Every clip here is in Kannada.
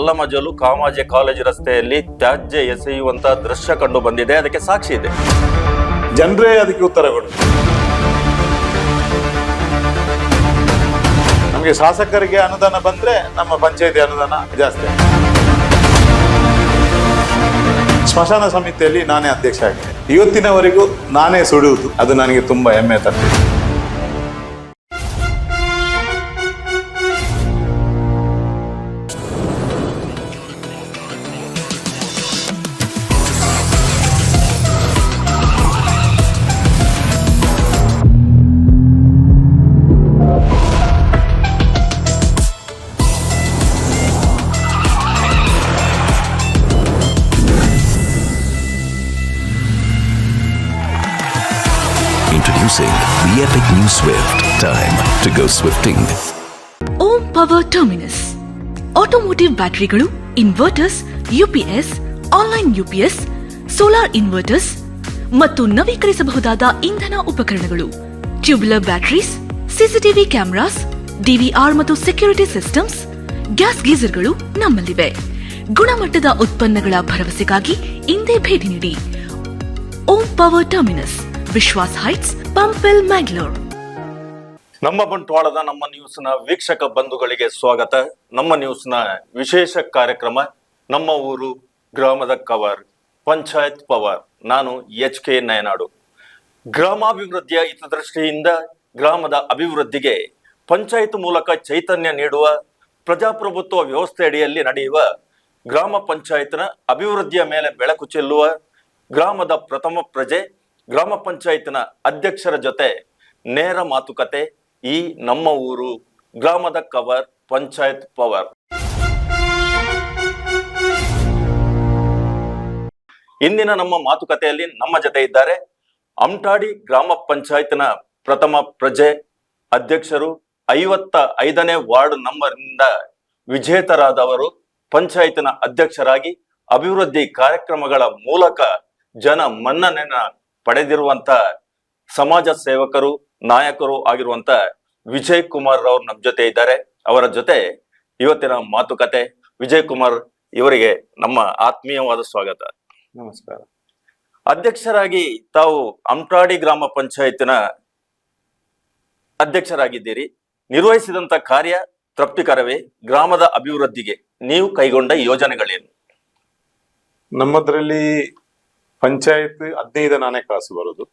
ಕಲ್ಲಮಜಲು ಕಾಮಾಜೆ ಕಾಲೇಜು ರಸ್ತೆಯಲ್ಲಿ ತ್ಯಾಜ್ಯ ಎಸೆಯುವಂತಹ ದೃಶ್ಯ ಕಂಡು ಬಂದಿದೆ. ಅದಕ್ಕೆ ಸಾಕ್ಷಿ ಇದೆ. ಜನರೇ ಅದಕ್ಕೆ ಉತ್ತರ ಕೊಡಿ ನಮಗೆ ಶಾಸಕರಿಗೆ ಅನುದಾನ ಬಂದ್ರೆ ನಮ್ಮ ಪಂಚಾಯತಿ ಅನುದಾನ ಜಾಸ್ತಿ. ಸ್ಮಶಾನ ಸಮಿತಿಯಲ್ಲಿ ನಾನೇ ಅಧ್ಯಕ್ಷ ಆಗಿದ್ದೆ. ಇವತ್ತಿನವರೆಗೂ ನಾನೇ ಸುಡುವುದು. ಅದು ನನಗೆ ತುಂಬಾ ಹೆಮ್ಮೆ ತಂದಿದೆ. Introducing the epic new Swift. Time to go swifting. Om Power Terminus automotive ಬ್ಯಾಟರಿಗಳು inverters UPS online UPS solar inverters ಮತ್ತು ನವೀಕರಿಸಬಹುದಾದ ಇಂಧನ ಉಪಕರಣಗಳು tubular batteries CCTV cameras DVR ಮತ್ತು ಸೆಕ್ಯೂರಿಟಿ ಸಿಸ್ಟಮ್ಸ್ ಗ್ಯಾಸ್ ಗೀಸರ್ಗಳು ನಮ್ಮಲ್ಲಿವೆ ಗುಣಮಟ್ಟದ ಉತ್ಪನ್ನಗಳ ಭರವಸೆಗಾಗಿ ಇಂದೇ ಭೇಟಿ ನೀಡಿ Om power terminus Vishwas heights, Pumpwell Mangalore ನಮ್ಮ ಬಂಟ್ವಾಳದ ನಮ್ಮ ನ್ಯೂಸ್ನ ವೀಕ್ಷಕ ಬಂಧುಗಳಿಗೆ ಸ್ವಾಗತ. ನಮ್ಮ ನ್ಯೂಸ್ನ ವಿಶೇಷ ಕಾರ್ಯಕ್ರಮ ನಮ್ಮ ಊರು ಗ್ರಾಮದ ಕವರ್ ಪಂಚಾಯತ್ ಪವರ್ ನಾನು ಎಚ್ ಕೆ ನಯನಾಡು. ಗ್ರಾಮಾಭಿವೃದ್ಧಿಯ ಹಿತದೃಷ್ಟಿಯಿಂದ ಗ್ರಾಮದ ಅಭಿವೃದ್ಧಿಗೆ ಪಂಚಾಯತ್ ಮೂಲಕ ಚೈತನ್ಯ ನೀಡುವ, ಪ್ರಜಾಪ್ರಭುತ್ವ ವ್ಯವಸ್ಥೆ ಅಡಿಯಲ್ಲಿ ನಡೆಯುವ, ಗ್ರಾಮ ಪಂಚಾಯತ್ನ ಅಭಿವೃದ್ಧಿಯ ಮೇಲೆ ಬೆಳಕು ಚೆಲ್ಲುವ, ಗ್ರಾಮದ ಪ್ರಥಮ ಪ್ರಜೆ ಗ್ರಾಮ ಪಂಚಾಯತ್ನ ಅಧ್ಯಕ್ಷರ ಜೊತೆ ನೇರ ಮಾತುಕತೆ ಈ ನಮ್ಮ ಊರು ಗ್ರಾಮದ ಕವರ್, ಪಂಚಾಯತ್ ಪವರ್. ಇಂದಿನ ನಮ್ಮ ಮಾತುಕತೆಯಲ್ಲಿ ನಮ್ಮ ಜೊತೆ ಇದ್ದಾರೆ ಅಮ್ಟಾಡಿ ಗ್ರಾಮ ಪಂಚಾಯತ್ನ ಪ್ರಥಮ ಪ್ರಜೆ ಅಧ್ಯಕ್ಷರು, ಐವತ್ತ ಐದನೇ ವಾರ್ಡ್ ನಂಬರ್ನಿಂದ ವಿಜೇತರಾದವರು, ಪಂಚಾಯತ್ನ ಅಧ್ಯಕ್ಷರಾಗಿ ಅಭಿವೃದ್ಧಿ ಕಾರ್ಯಕ್ರಮಗಳ ಮೂಲಕ ಜನ ಮನ್ನಣೆನ ಪಡೆದಿರುವಂತ ಸಮಾಜ ಸೇವಕರು ನಾಯಕರು ಆಗಿರುವಂತ ವಿಜಯ್ ಕುಮಾರ್ ಅವರು ನಮ್ಮ ಜೊತೆ ಇದ್ದಾರೆ. ಅವರ ಜೊತೆ ಇವತ್ತಿನ ಮಾತುಕತೆ. ವಿಜಯ್ ಕುಮಾರ್ ಇವರಿಗೆ ನಮ್ಮ ಆತ್ಮೀಯವಾದ ಸ್ವಾಗತ. ನಮಸ್ಕಾರ. ಅಧ್ಯಕ್ಷರಾಗಿ ತಾವು ಅಮ್ಟಾಡಿ ಗ್ರಾಮ ಪಂಚಾಯತ್ನ ಅಧ್ಯಕ್ಷರಾಗಿದ್ದೀರಿ. ನಿರ್ವಹಿಸಿದಂತ ಕಾರ್ಯ ತೃಪ್ತಿಕರವೇ? ಗ್ರಾಮದ ಅಭಿವೃದ್ಧಿಗೆ ನೀವು ಕೈಗೊಂಡ ಯೋಜನೆಗಳೇನು? ನಮ್ಮದ್ರಲ್ಲಿ ಪಂಚಾಯತ್ ಹದಿನೈದು ನಾನೇ ಕಾಸು ಬರೋದು.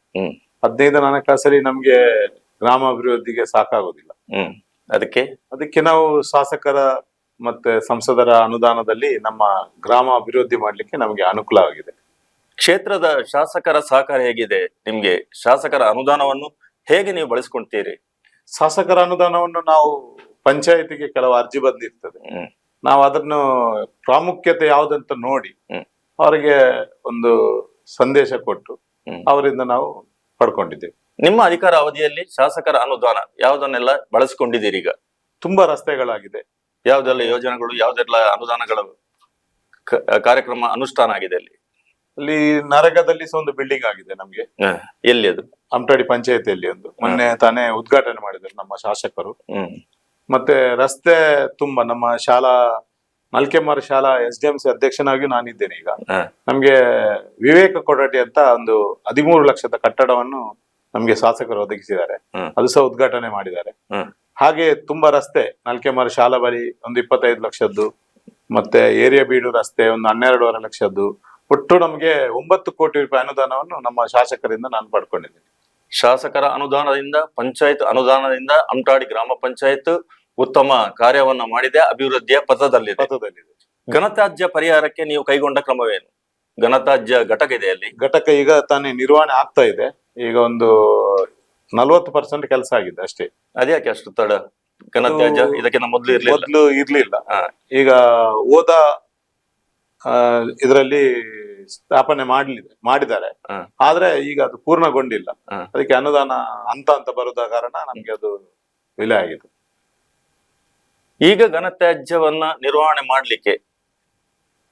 ಹದಿನೈದು ನಾನೇ ಕಾಸಲ್ಲಿ ನಮ್ಗೆ ಗ್ರಾಮ ಅಭಿವೃದ್ಧಿಗೆ ಸಾಕಾಗೋದಿಲ್ಲ ಅದಕ್ಕೆ? ಅದಕ್ಕೆ ನಾವು ಶಾಸಕರ ಮತ್ತೆ ಸಂಸದರ ಅನುದಾನದಲ್ಲಿ ನಮ್ಮ ಗ್ರಾಮ ಅಭಿವೃದ್ಧಿ ಮಾಡ್ಲಿಕ್ಕೆ ನಮಗೆ ಅನುಕೂಲ ಆಗಿದೆ. ಕ್ಷೇತ್ರದ ಶಾಸಕರ ಸಹಕಾರ ಹೇಗಿದೆ? ನಿಮ್ಗೆ ಶಾಸಕರ ಅನುದಾನವನ್ನು ಹೇಗೆ ನೀವು ಬಳಸ್ಕೊಂತೀರಿ? ಶಾಸಕರ ಅನುದಾನವನ್ನು ನಾವು ಪಂಚಾಯತಿಗೆ ಕೆಲವು ಅರ್ಜಿ ಬಂದಿರ್ತದೆ. ನಾವು ಅದನ್ನು ಪ್ರಾಮುಖ್ಯತೆ ಯಾವುದಂತ ನೋಡಿ ಅವರಿಗೆ ಒಂದು ಸಂದೇಶ ಕೊಟ್ಟು ಅವರಿಂದ ನಾವು ಪಡ್ಕೊಂಡಿದ್ದೇವೆ. ನಿಮ್ಮ ಅಧಿಕಾರ ಅವಧಿಯಲ್ಲಿ ಶಾಸಕರ ಅನುದಾನ ಯಾವುದನ್ನೆಲ್ಲ ಬಳಸಿಕೊಂಡಿದ್ದೀರಿ ಈಗ? ತುಂಬಾ ರಸ್ತೆಗಳಾಗಿದೆ. ಯಾವ್ದೆಲ್ಲ ಯೋಜನೆಗಳು ಯಾವ್ದೆಲ್ಲ ಅನುದಾನಗಳ ಕಾರ್ಯಕ್ರಮ ಅನುಷ್ಠಾನ ಆಗಿದೆ ಅಲ್ಲಿ? ಅಲ್ಲಿ ನರಗದಲ್ಲಿ ಸಹ ಒಂದು ಬಿಲ್ಡಿಂಗ್ ಆಗಿದೆ ನಮ್ಗೆ. ಎಲ್ಲಿ ಅದು? ಅಂಟಡಿ ಪಂಚಾಯತಿಯಲ್ಲಿ ಒಂದು. ಮೊನ್ನೆ ತಾನೇ ಉದ್ಘಾಟನೆ ಮಾಡಿದ್ರು ನಮ್ಮ ಶಾಸಕರು. ಮತ್ತೆ ರಸ್ತೆ ತುಂಬಾ ನಮ್ಮ ಶಾಲಾ ನಲ್ಕೆಮಾರ್ ಶಾಲಾ ಎಸ್ ಡಿ ಎಂ ಸಿ ಅಧ್ಯಕ್ಷನಾಗಿ ನಾನಿದ್ದೇನೆ ಈಗ. ನಮ್ಗೆ ವಿವೇಕ ಕೊಠಡಿ ಅಂತ ಒಂದು ಹದಿಮೂರು ಲಕ್ಷದ ಕಟ್ಟಡವನ್ನು ನಮ್ಗೆ ಶಾಸಕರು ಒದಗಿಸಿದ್ದಾರೆ. ಅದು ಸಹ ಉದ್ಘಾಟನೆ ಮಾಡಿದ್ದಾರೆ. ಹಾಗೆ ತುಂಬಾ ರಸ್ತೆ ನಲ್ಕೆಮಾರ್ ಶಾಲಾ ಬಳಿ ಒಂದು ಇಪ್ಪತ್ತೈದು ಲಕ್ಷದ್ದು ಮತ್ತೆ ಏರಿಯಾ ಬೀಡು ರಸ್ತೆ ಒಂದು ಹನ್ನೆರಡೂವರೆ ಲಕ್ಷದ್ದು ಒಟ್ಟು ನಮ್ಗೆ ಒಂಬತ್ತು ಕೋಟಿ ರೂಪಾಯಿ ಅನುದಾನವನ್ನು ನಮ್ಮ ಶಾಸಕರಿಂದ ನಾನು ಪಡ್ಕೊಂಡಿದ್ದೀನಿ. ಶಾಸಕರ ಅನುದಾನದಿಂದ ಪಂಚಾಯತ್ ಅನುದಾನದಿಂದ ಅಂಟಾಡಿ ಗ್ರಾಮ ಪಂಚಾಯತ್ ಉತ್ತಮ ಕಾರ್ಯವನ್ನ ಮಾಡಿದೆ ಅಭಿವೃದ್ಧಿಯ ಪಥದಲ್ಲಿದೆ. ಪಥದಲ್ಲಿದೆ. ಘನತ್ಯಾಜ್ಯ ಪರಿಹಾರಕ್ಕೆ ನೀವು ಕೈಗೊಂಡ ಕ್ರಮವೇನು? ಘನತ್ಯಾಜ್ಯ ಘಟಕ ಇದೆ ಅಲ್ಲಿ. ಘಟಕ ಈಗ ತಾನೇ ನಿರ್ವಹಣೆ ಆಗ್ತಾ ಇದೆ. ಈಗ ಒಂದು ನಲ್ವತ್ತು ಪರ್ಸೆಂಟ್ ಕೆಲಸ ಆಗಿದೆ ಅಷ್ಟೇ. ಅದ್ಯಾಕೆ ಅಷ್ಟು ತಡ? ಘನತ್ಯಾಜ್ಯ ಇದಕ್ಕಿಂತ ಮೊದಲು ಇರ್ಲಿಲ್ಲ. ಮೊದಲು ಇರ್ಲಿಲ್ಲ. ಈಗ ಓದ ಇದರಲ್ಲಿ ಸ್ಥಾಪನೆ ಮಾಡ್ಲಿದೆ ಮಾಡಿದ್ದಾರೆ. ಆದ್ರೆ ಈಗ ಅದು ಪೂರ್ಣಗೊಂಡಿಲ್ಲ. ಅದಕ್ಕೆ ಅನುದಾನ ಅಂತ ಅಂತ ಬರುದ ಕಾರಣ ನಮ್ಗೆ ಅದು ವಿಲೆ ಆಗಿದೆ. ಈಗ ಘನತ್ಯಾಜ್ಯವನ್ನ ನಿರ್ವಹಣೆ ಮಾಡ್ಲಿಕ್ಕೆ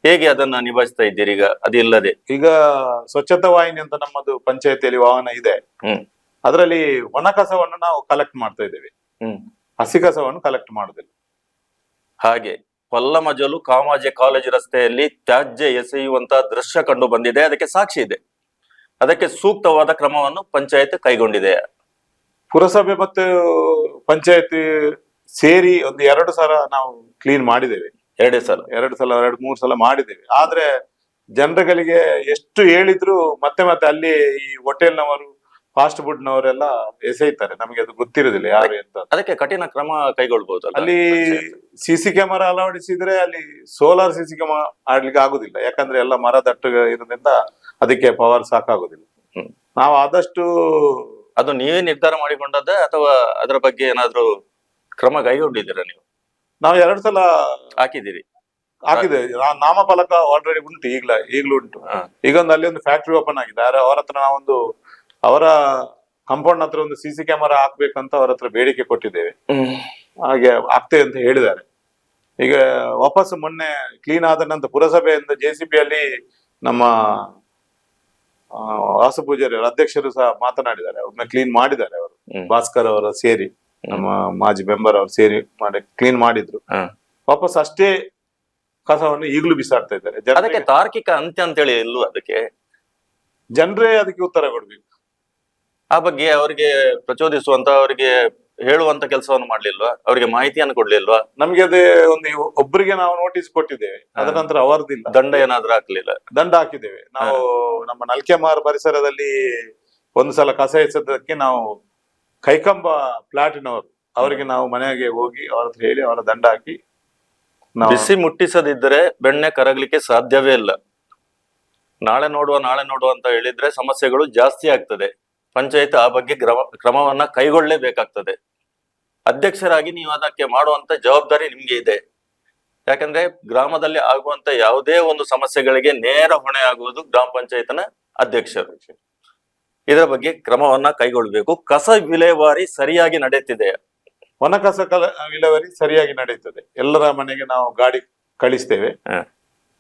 ಹೇಗೆ ಅದನ್ನ ನಿಭಾಯಿಸ್ತಾ ಇದ್ದೀರಿ? ಈಗ ಅದಿಲ್ಲದೆ. ಈಗ ಸ್ವಚ್ಛತಾ ವಾಹಿನಿ ಅಂತ ನಮ್ಮದು ಪಂಚಾಯತಿಯಲ್ಲಿ ವಾಹನ ಇದೆ. ಅದರಲ್ಲಿ ಒಣ ಕಸವನ್ನು ನಾವು ಕಲೆಕ್ಟ್ ಮಾಡ್ತಾ ಇದ್ದೇವೆ. ಹ್ಮ್. ಹಸಿ ಕಸವನ್ನು ಕಲೆಕ್ಟ್ ಮಾಡುದಿಲ್ಲ ಹಾಗೆ ಪಲ್ಲಮಜಲು ಕಾಮಾಜೆ ಕಾಲೇಜು ರಸ್ತೆಯಲ್ಲಿ ತ್ಯಾಜ್ಯ ಎಸೆಯುವಂತಹ ದೃಶ್ಯ ಕಂಡು ಬಂದಿದೆ. ಅದಕ್ಕೆ ಸಾಕ್ಷಿ ಇದೆ. ಅದಕ್ಕೆ ಸೂಕ್ತವಾದ ಕ್ರಮವನ್ನು ಪಂಚಾಯತ್ ಕೈಗೊಂಡಿದೆ. ಪುರಸಭೆ ಮತ್ತು ಪಂಚಾಯತಿ ಸೇರಿ ಒಂದು ಎರಡು ಸಲ ನಾವು ಕ್ಲೀನ್ ಮಾಡಿದ್ದೇವೆ. ಎರಡೇ ಸಲ. ಎರಡು ಸಲ ಎರಡು ಮೂರು ಸಲ ಮಾಡಿದ್ದೇವೆ. ಆದ್ರೆ ಜನರುಗಳಿಗೆ ಎಷ್ಟು ಹೇಳಿದ್ರು ಮತ್ತೆ ಮತ್ತೆ ಅಲ್ಲಿ ಈ ಹೋಟೆಲ್ನವರು ಫಾಸ್ಟ್ ಫುಡ್ ನವರೆಲ್ಲ ಎಸೆಯುತ್ತಾರೆ. ನಮಗೆ ಅದು ಗೊತ್ತಿರೋದಿಲ್ಲ ಯಾರು ಎಂತ ಅದಕ್ಕೆ ಕಠಿಣ ಕ್ರಮ ಕೈಗೊಳ್ಬಹುದು ಅಲ್ಲಿ ಸಿಸಿ ಕ್ಯಾಮರಾ ಅಳವಡಿಸಿದ್ರೆ ಅಲ್ಲಿ ಸೋಲಾರ್ ಸಿಸಿ ಕ್ಯಾಮರಾ ಆಡ್ಲಿಕ್ಕೆ ಆಗುದಿಲ್ಲ. ಯಾಕಂದ್ರೆ ಎಲ್ಲ ಮರ ದಟ್ಟು ಇರೋದ್ರಿಂದ ಅದಕ್ಕೆ ಪವರ್ ಸಾಕಾಗುದಿಲ್ಲ. ನಾವು ಆದಷ್ಟು ಅದು ನೀವೇ ನಿರ್ಧಾರ ಮಾಡಿಕೊಂಡದ್ದ ಅಥವಾ ಅದರ ಬಗ್ಗೆ ಏನಾದ್ರೂ ಕ್ರಮ ಕೈಗೊಂಡಿದ್ದೀರಾ ನೀವು? ನಾವು ಎರಡು ಸಲ ಹಾಕಿದ್ದೀರಿ. ಹಾಕಿದೆ. ನಾ- ನಾಮಫಲಕ ಆಲ್ರೆಡಿ ಉಂಟು ಈಗ್ಲ ಈಗಲೂ ಉಂಟು. ಹಾ. ಈಗ ಒಂದು ಅಲ್ಲಿ ಒಂದು ಫ್ಯಾಕ್ಟ್ರಿ ಓಪನ್ ಆಗಿದೆ. ಆದ್ರೆ ಅವರ ಹತ್ರ ನಾವೊಂದು ಅವರ ಕಂಪೌಂಡ್ ಹತ್ರ ಒಂದು ಸಿ ಸಿ ಕ್ಯಾಮರಾ ಹಾಕ್ಬೇಕಂತ ಅವ್ರ ಹತ್ರ ಬೇಡಿಕೆ ಕೊಟ್ಟಿದ್ದೇವೆ. ಹಾಗೆ ಆಗ್ತೇವೆ ಅಂತ ಹೇಳಿದ್ದಾರೆ. ಈಗ ವಾಪಸ್ ಮೊನ್ನೆ ಕ್ಲೀನ್ ಆದ ನಂತರ ಪುರಸಭೆಯಿಂದ ಜೆ ಸಿ ಅಲ್ಲಿ ನಮ್ಮ ವಾಸು ಪೂಜಾರಿ ಅವರ ಅಧ್ಯಕ್ಷರು ಸಹ ಮಾತನಾಡಿದ್ದಾರೆ. ಒಮ್ಮೆ ಕ್ಲೀನ್ ಮಾಡಿದ್ದಾರೆ ಅವರು. ಹ್ಮ್. ಭಾಸ್ಕರ್ ಅವರ ಸೇರಿ. ನಮ್ಮ ಮಾಜಿ ಮೆಂಬರ್ ಅವ್ರು ಸೇರಿ ಮಾಡಿ ಕ್ಲೀನ್ ಮಾಡಿದ್ರು. ವಾಪಸ್ ಅಷ್ಟೇ ಕಸವನ್ನು ಈಗಲೂ ಬಿಸಾಡ್ತಾ ಇದ್ದಾರೆ. ಅದಕ್ಕೆ ತಾರ್ಕಿಕ ಅಂತ್ಯ ಅಂತೇಳಿ ಇಲ್ವಾ ಅದಕ್ಕೆ? ಜನರೇ ಅದಕ್ಕೆ ಉತ್ತರ ಕೊಡ್ಬೇಕು. ಆ ಬಗ್ಗೆ ಅವರಿಗೆ ಪ್ರಚೋದಿಸುವಂತ ಅವರಿಗೆ ಹೇಳುವಂತ ಕೆಲಸವನ್ನು ಮಾಡ್ಲಿಲ್ವಾ? ಅವರಿಗೆ ಮಾಹಿತಿಯನ್ನು ಕೊಡ್ಲಿಲ್ವಾ? ನಮ್ಗೆ ಅದೇ ಒಂದು ಒಬ್ಬರಿಗೆ ನಾವು ನೋಟಿಸ್ ಕೊಟ್ಟಿದ್ದೇವೆ. ಅದರ. ನಂತರ ಅವರದಿಲ್ಲ. ದಂಡ ಏನಾದ್ರೂ ಹಾಕ್ಲಿಲ್ಲ? ದಂಡ ಹಾಕಿದ್ದೇವೆ. ನಾವು ನಮ್ಮ ನಲ್ಕೆಮಾರ್ ಪರಿಸರದಲ್ಲಿ ಒಂದು ಸಲ ಕಸ ಎಸೆದಕ್ಕೆ ನಾವು ಕೈಕಂಬ ಫ್ಲಾಟಿನವರು ಅವರಿಗೆ ನಾವು ಮನೆಗೆ ಹೋಗಿ ಅವರ ಹತ್ರ ಹೇಳಿ ಅವರ ದಂಡ ಹಾಕಿ ನಾವು ಬಿಸಿ ಮುಟ್ಟಿಸದಿದ್ದರೆ ಬೆಣ್ಣೆ ಕರಗಲಿಕ್ಕೆ ಸಾಧ್ಯವೇ ಇಲ್ಲ. ನಾಳೆ ನೋಡುವ ನಾಳೆ ನೋಡುವ ಅಂತ ಹೇಳಿದ್ರೆ ಸಮಸ್ಯೆಗಳು ಜಾಸ್ತಿ ಆಗ್ತದೆ. ಪಂಚಾಯತ್ ಆ ಬಗ್ಗೆ ಕ್ರಮ ಕ್ರಮವನ್ನ ಕೈಗೊಳ್ಳಲೇಬೇಕಾಗ್ತದೆ. ಅಧ್ಯಕ್ಷರಾಗಿ ನೀವು ಅದಕ್ಕೆ ಮಾಡುವಂತ ಜವಾಬ್ದಾರಿ ನಿಮ್ಗೆ ಇದೆ. ಯಾಕಂದ್ರೆ ಗ್ರಾಮದಲ್ಲಿ ಆಗುವಂತ ಯಾವುದೇ ಒಂದು ಸಮಸ್ಯೆಗಳಿಗೆ ನೇರ ಹೊಣೆ ಆಗುವುದು ಗ್ರಾಮ ಪಂಚಾಯತ್ನ ಅಧ್ಯಕ್ಷರು. ಇದರ ಬಗ್ಗೆ ಕ್ರಮವನ್ನ ಕೈಗೊಳ್ಳಬೇಕು. ಕಸ ವಿಲೇವಾರಿ ಸರಿಯಾಗಿ ನಡೆಯುತ್ತಿದೆ. ಒಣ ಕಸ ಕಲ ವಿಲೇವಾರಿ ಸರಿಯಾಗಿ ನಡೆಯುತ್ತದೆ. ಎಲ್ಲರ ಮನೆಗೆ ನಾವು ಗಾಡಿ ಕಳಿಸ್ತೇವೆ.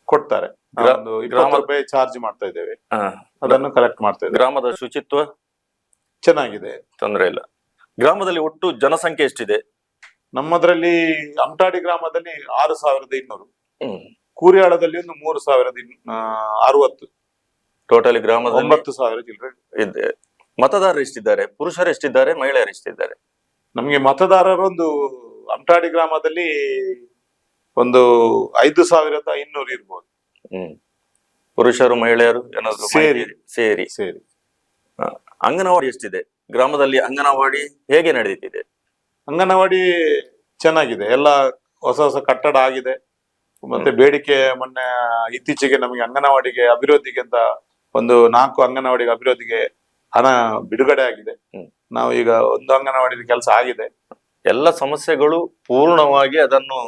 ಕೊಡ್ತಾರೆ. ಗ್ರಾ- ಒಂದು ಇಪ್ಪತ್ತು ರೂಪಾಯಿ ಚಾರ್ಜ್ ಮಾಡ್ತಾ ಇದ್ದೇವೆ. ಅದನ್ನು ಕಲೆಕ್ಟ್ ಮಾಡ್ತಾ ಇದ್ದೇವೆ. ಗ್ರಾಮದ ಶುಚಿತ್ವ ಚೆನ್ನಾಗಿದೆ. ತೊಂದರೆ ಇಲ್ಲ. ಗ್ರಾಮದಲ್ಲಿ ಒಟ್ಟು ಜನಸಂಖ್ಯೆ ಎಷ್ಟಿದೆ? ನಮ್ಮದ್ರಲ್ಲಿ ಅಮಟಾಡಿ ಗ್ರಾಮದಲ್ಲಿ ಆರು ಸಾವಿರದ ಇನ್ನೂರು. ಕೂರಿಯಾಳದಲ್ಲಿ ಒಂದು ಮೂರು ಸಾವಿರದ ಅರವತ್ತು. ಟೋಟಲಿ ಗ್ರಾಮದ ಒಂಬತ್ತು ಸಾವಿರ ಚಿಲ್ಡ್ರೆ ಇದೆ ಮತದಾರರು ಎಷ್ಟಿದ್ದಾರೆ? ಪುರುಷರು ಎಷ್ಟಿದ್ದಾರೆ? ಮಹಿಳೆಯರು ಎಷ್ಟಿದ್ದಾರೆ? ನಮಗೆ ಮತದಾರರೊಂದು ಅಂಟಾಡಿ ಅಮಟಾಡಿ ಗ್ರಾಮದಲ್ಲಿ ಒಂದು ಐದು ಸಾವಿರದ ಇನ್ನೂರು ಇರ್ಬೋದು. ಹ್ಮ್. ಪುರುಷರು ಮಹಿಳೆಯರು ಏನಾದ್ರು ಸೇರಿ. ಮಾಹಿತಿ- ಸೇರಿ. ಸೇರಿ. ಹ. ಅಂಗನವಾಡಿ ಎಷ್ಟಿದೆ? ಗ್ರಾಮದಲ್ಲಿ ಅಂಗನವಾಡಿ ಹೇಗೆ ನಡೆಯುತ್ತಿದೆ ಅಂಗನವಾಡಿ ಚೆನ್ನಾಗಿದೆ. ಎಲ್ಲ ಹೊಸ ಹೊಸ ಕಟ್ಟಡ ಆಗಿದೆ. ಮತ್ತೆ ಬೇಡಿಕೆ ಮೊನ್ನೆ ಇತ್ತೀಚೆಗೆ ನಮಗೆ ಅಂಗನವಾಡಿಗೆ ಅಭಿವೃದ್ಧಿಗೆ ಅಂತ ಒಂದು ನಾಲ್ಕು ಅಂಗನವಾಡಿ ಅಭಿವೃದ್ಧಿಗೆ ಹಣ ಬಿಡುಗಡೆ ಆಗಿದೆ. ನಾವು ಈಗ ಒಂದು ಅಂಗನವಾಡಿ ಕೆಲಸ ಆಗಿದೆ. ಎಲ್ಲ ಸಮಸ್ಯೆಗಳು ಪೂರ್ಣವಾಗಿ ಅದನ್ನು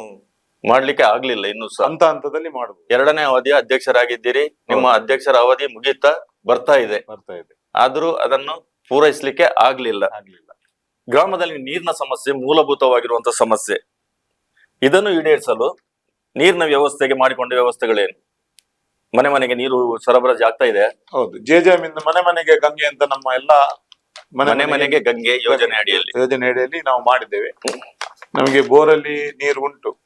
ಮಾಡ್ಲಿಕ್ಕೆ ಆಗ್ಲಿಲ್ಲ ಇನ್ನು ಹಂತ ಹಂತದಲ್ಲಿ ಮಾಡಬಹುದು ಎರಡನೇ ಅವಧಿಯ ಅಧ್ಯಕ್ಷರಾಗಿದ್ದೀರಿ. ನಿಮ್ಮ ಅಧ್ಯಕ್ಷರ ಅವಧಿ ಮುಗಿತಾ ಬರ್ತಾ ಇದೆ. ಬರ್ತಾ ಇದೆ. ಆದ್ರೂ ಅದನ್ನು ಪೂರೈಸಲಿಕ್ಕೆ ಆಗ್ಲಿಲ್ಲ. ಆಗ್ಲಿಲ್ಲ. ಗ್ರಾಮದಲ್ಲಿ ನೀರಿನ ಸಮಸ್ಯೆ ಮೂಲಭೂತವಾಗಿರುವಂತ ಸಮಸ್ಯೆ. ಇದನ್ನು ಈಡೇರಿಸಲು ನೀರಿನ ವ್ಯವಸ್ಥೆಗೆ ಮಾಡಿಕೊಂಡ ವ್ಯವಸ್ಥೆಗಳೇನು? ಮನೆ ಮನೆಗೆ ನೀರು ಸರಬರಾಜು ಆಗ್ತಾ ಇದೆ. ಹೌದು ಜೆ ಜೆ ಇಂದ ಮನೆ ಮನೆಗೆ ಗಂಗೆ ಅಂತ ನಮ್ಮ ಎಲ್ಲ ಮನೆ ಮನೆಗೆ ಗಂಗೆ ಯೋಜನೆ ಅಡಿಯಲ್ಲಿ. ಯೋಜನೆ ಅಡಿಯಲ್ಲಿ ನಾವು ಮಾಡಿದ್ದೇವೆ. ನಮಗೆ ಬೋರಲ್ಲಿ ನೀರು ಉಂಟು.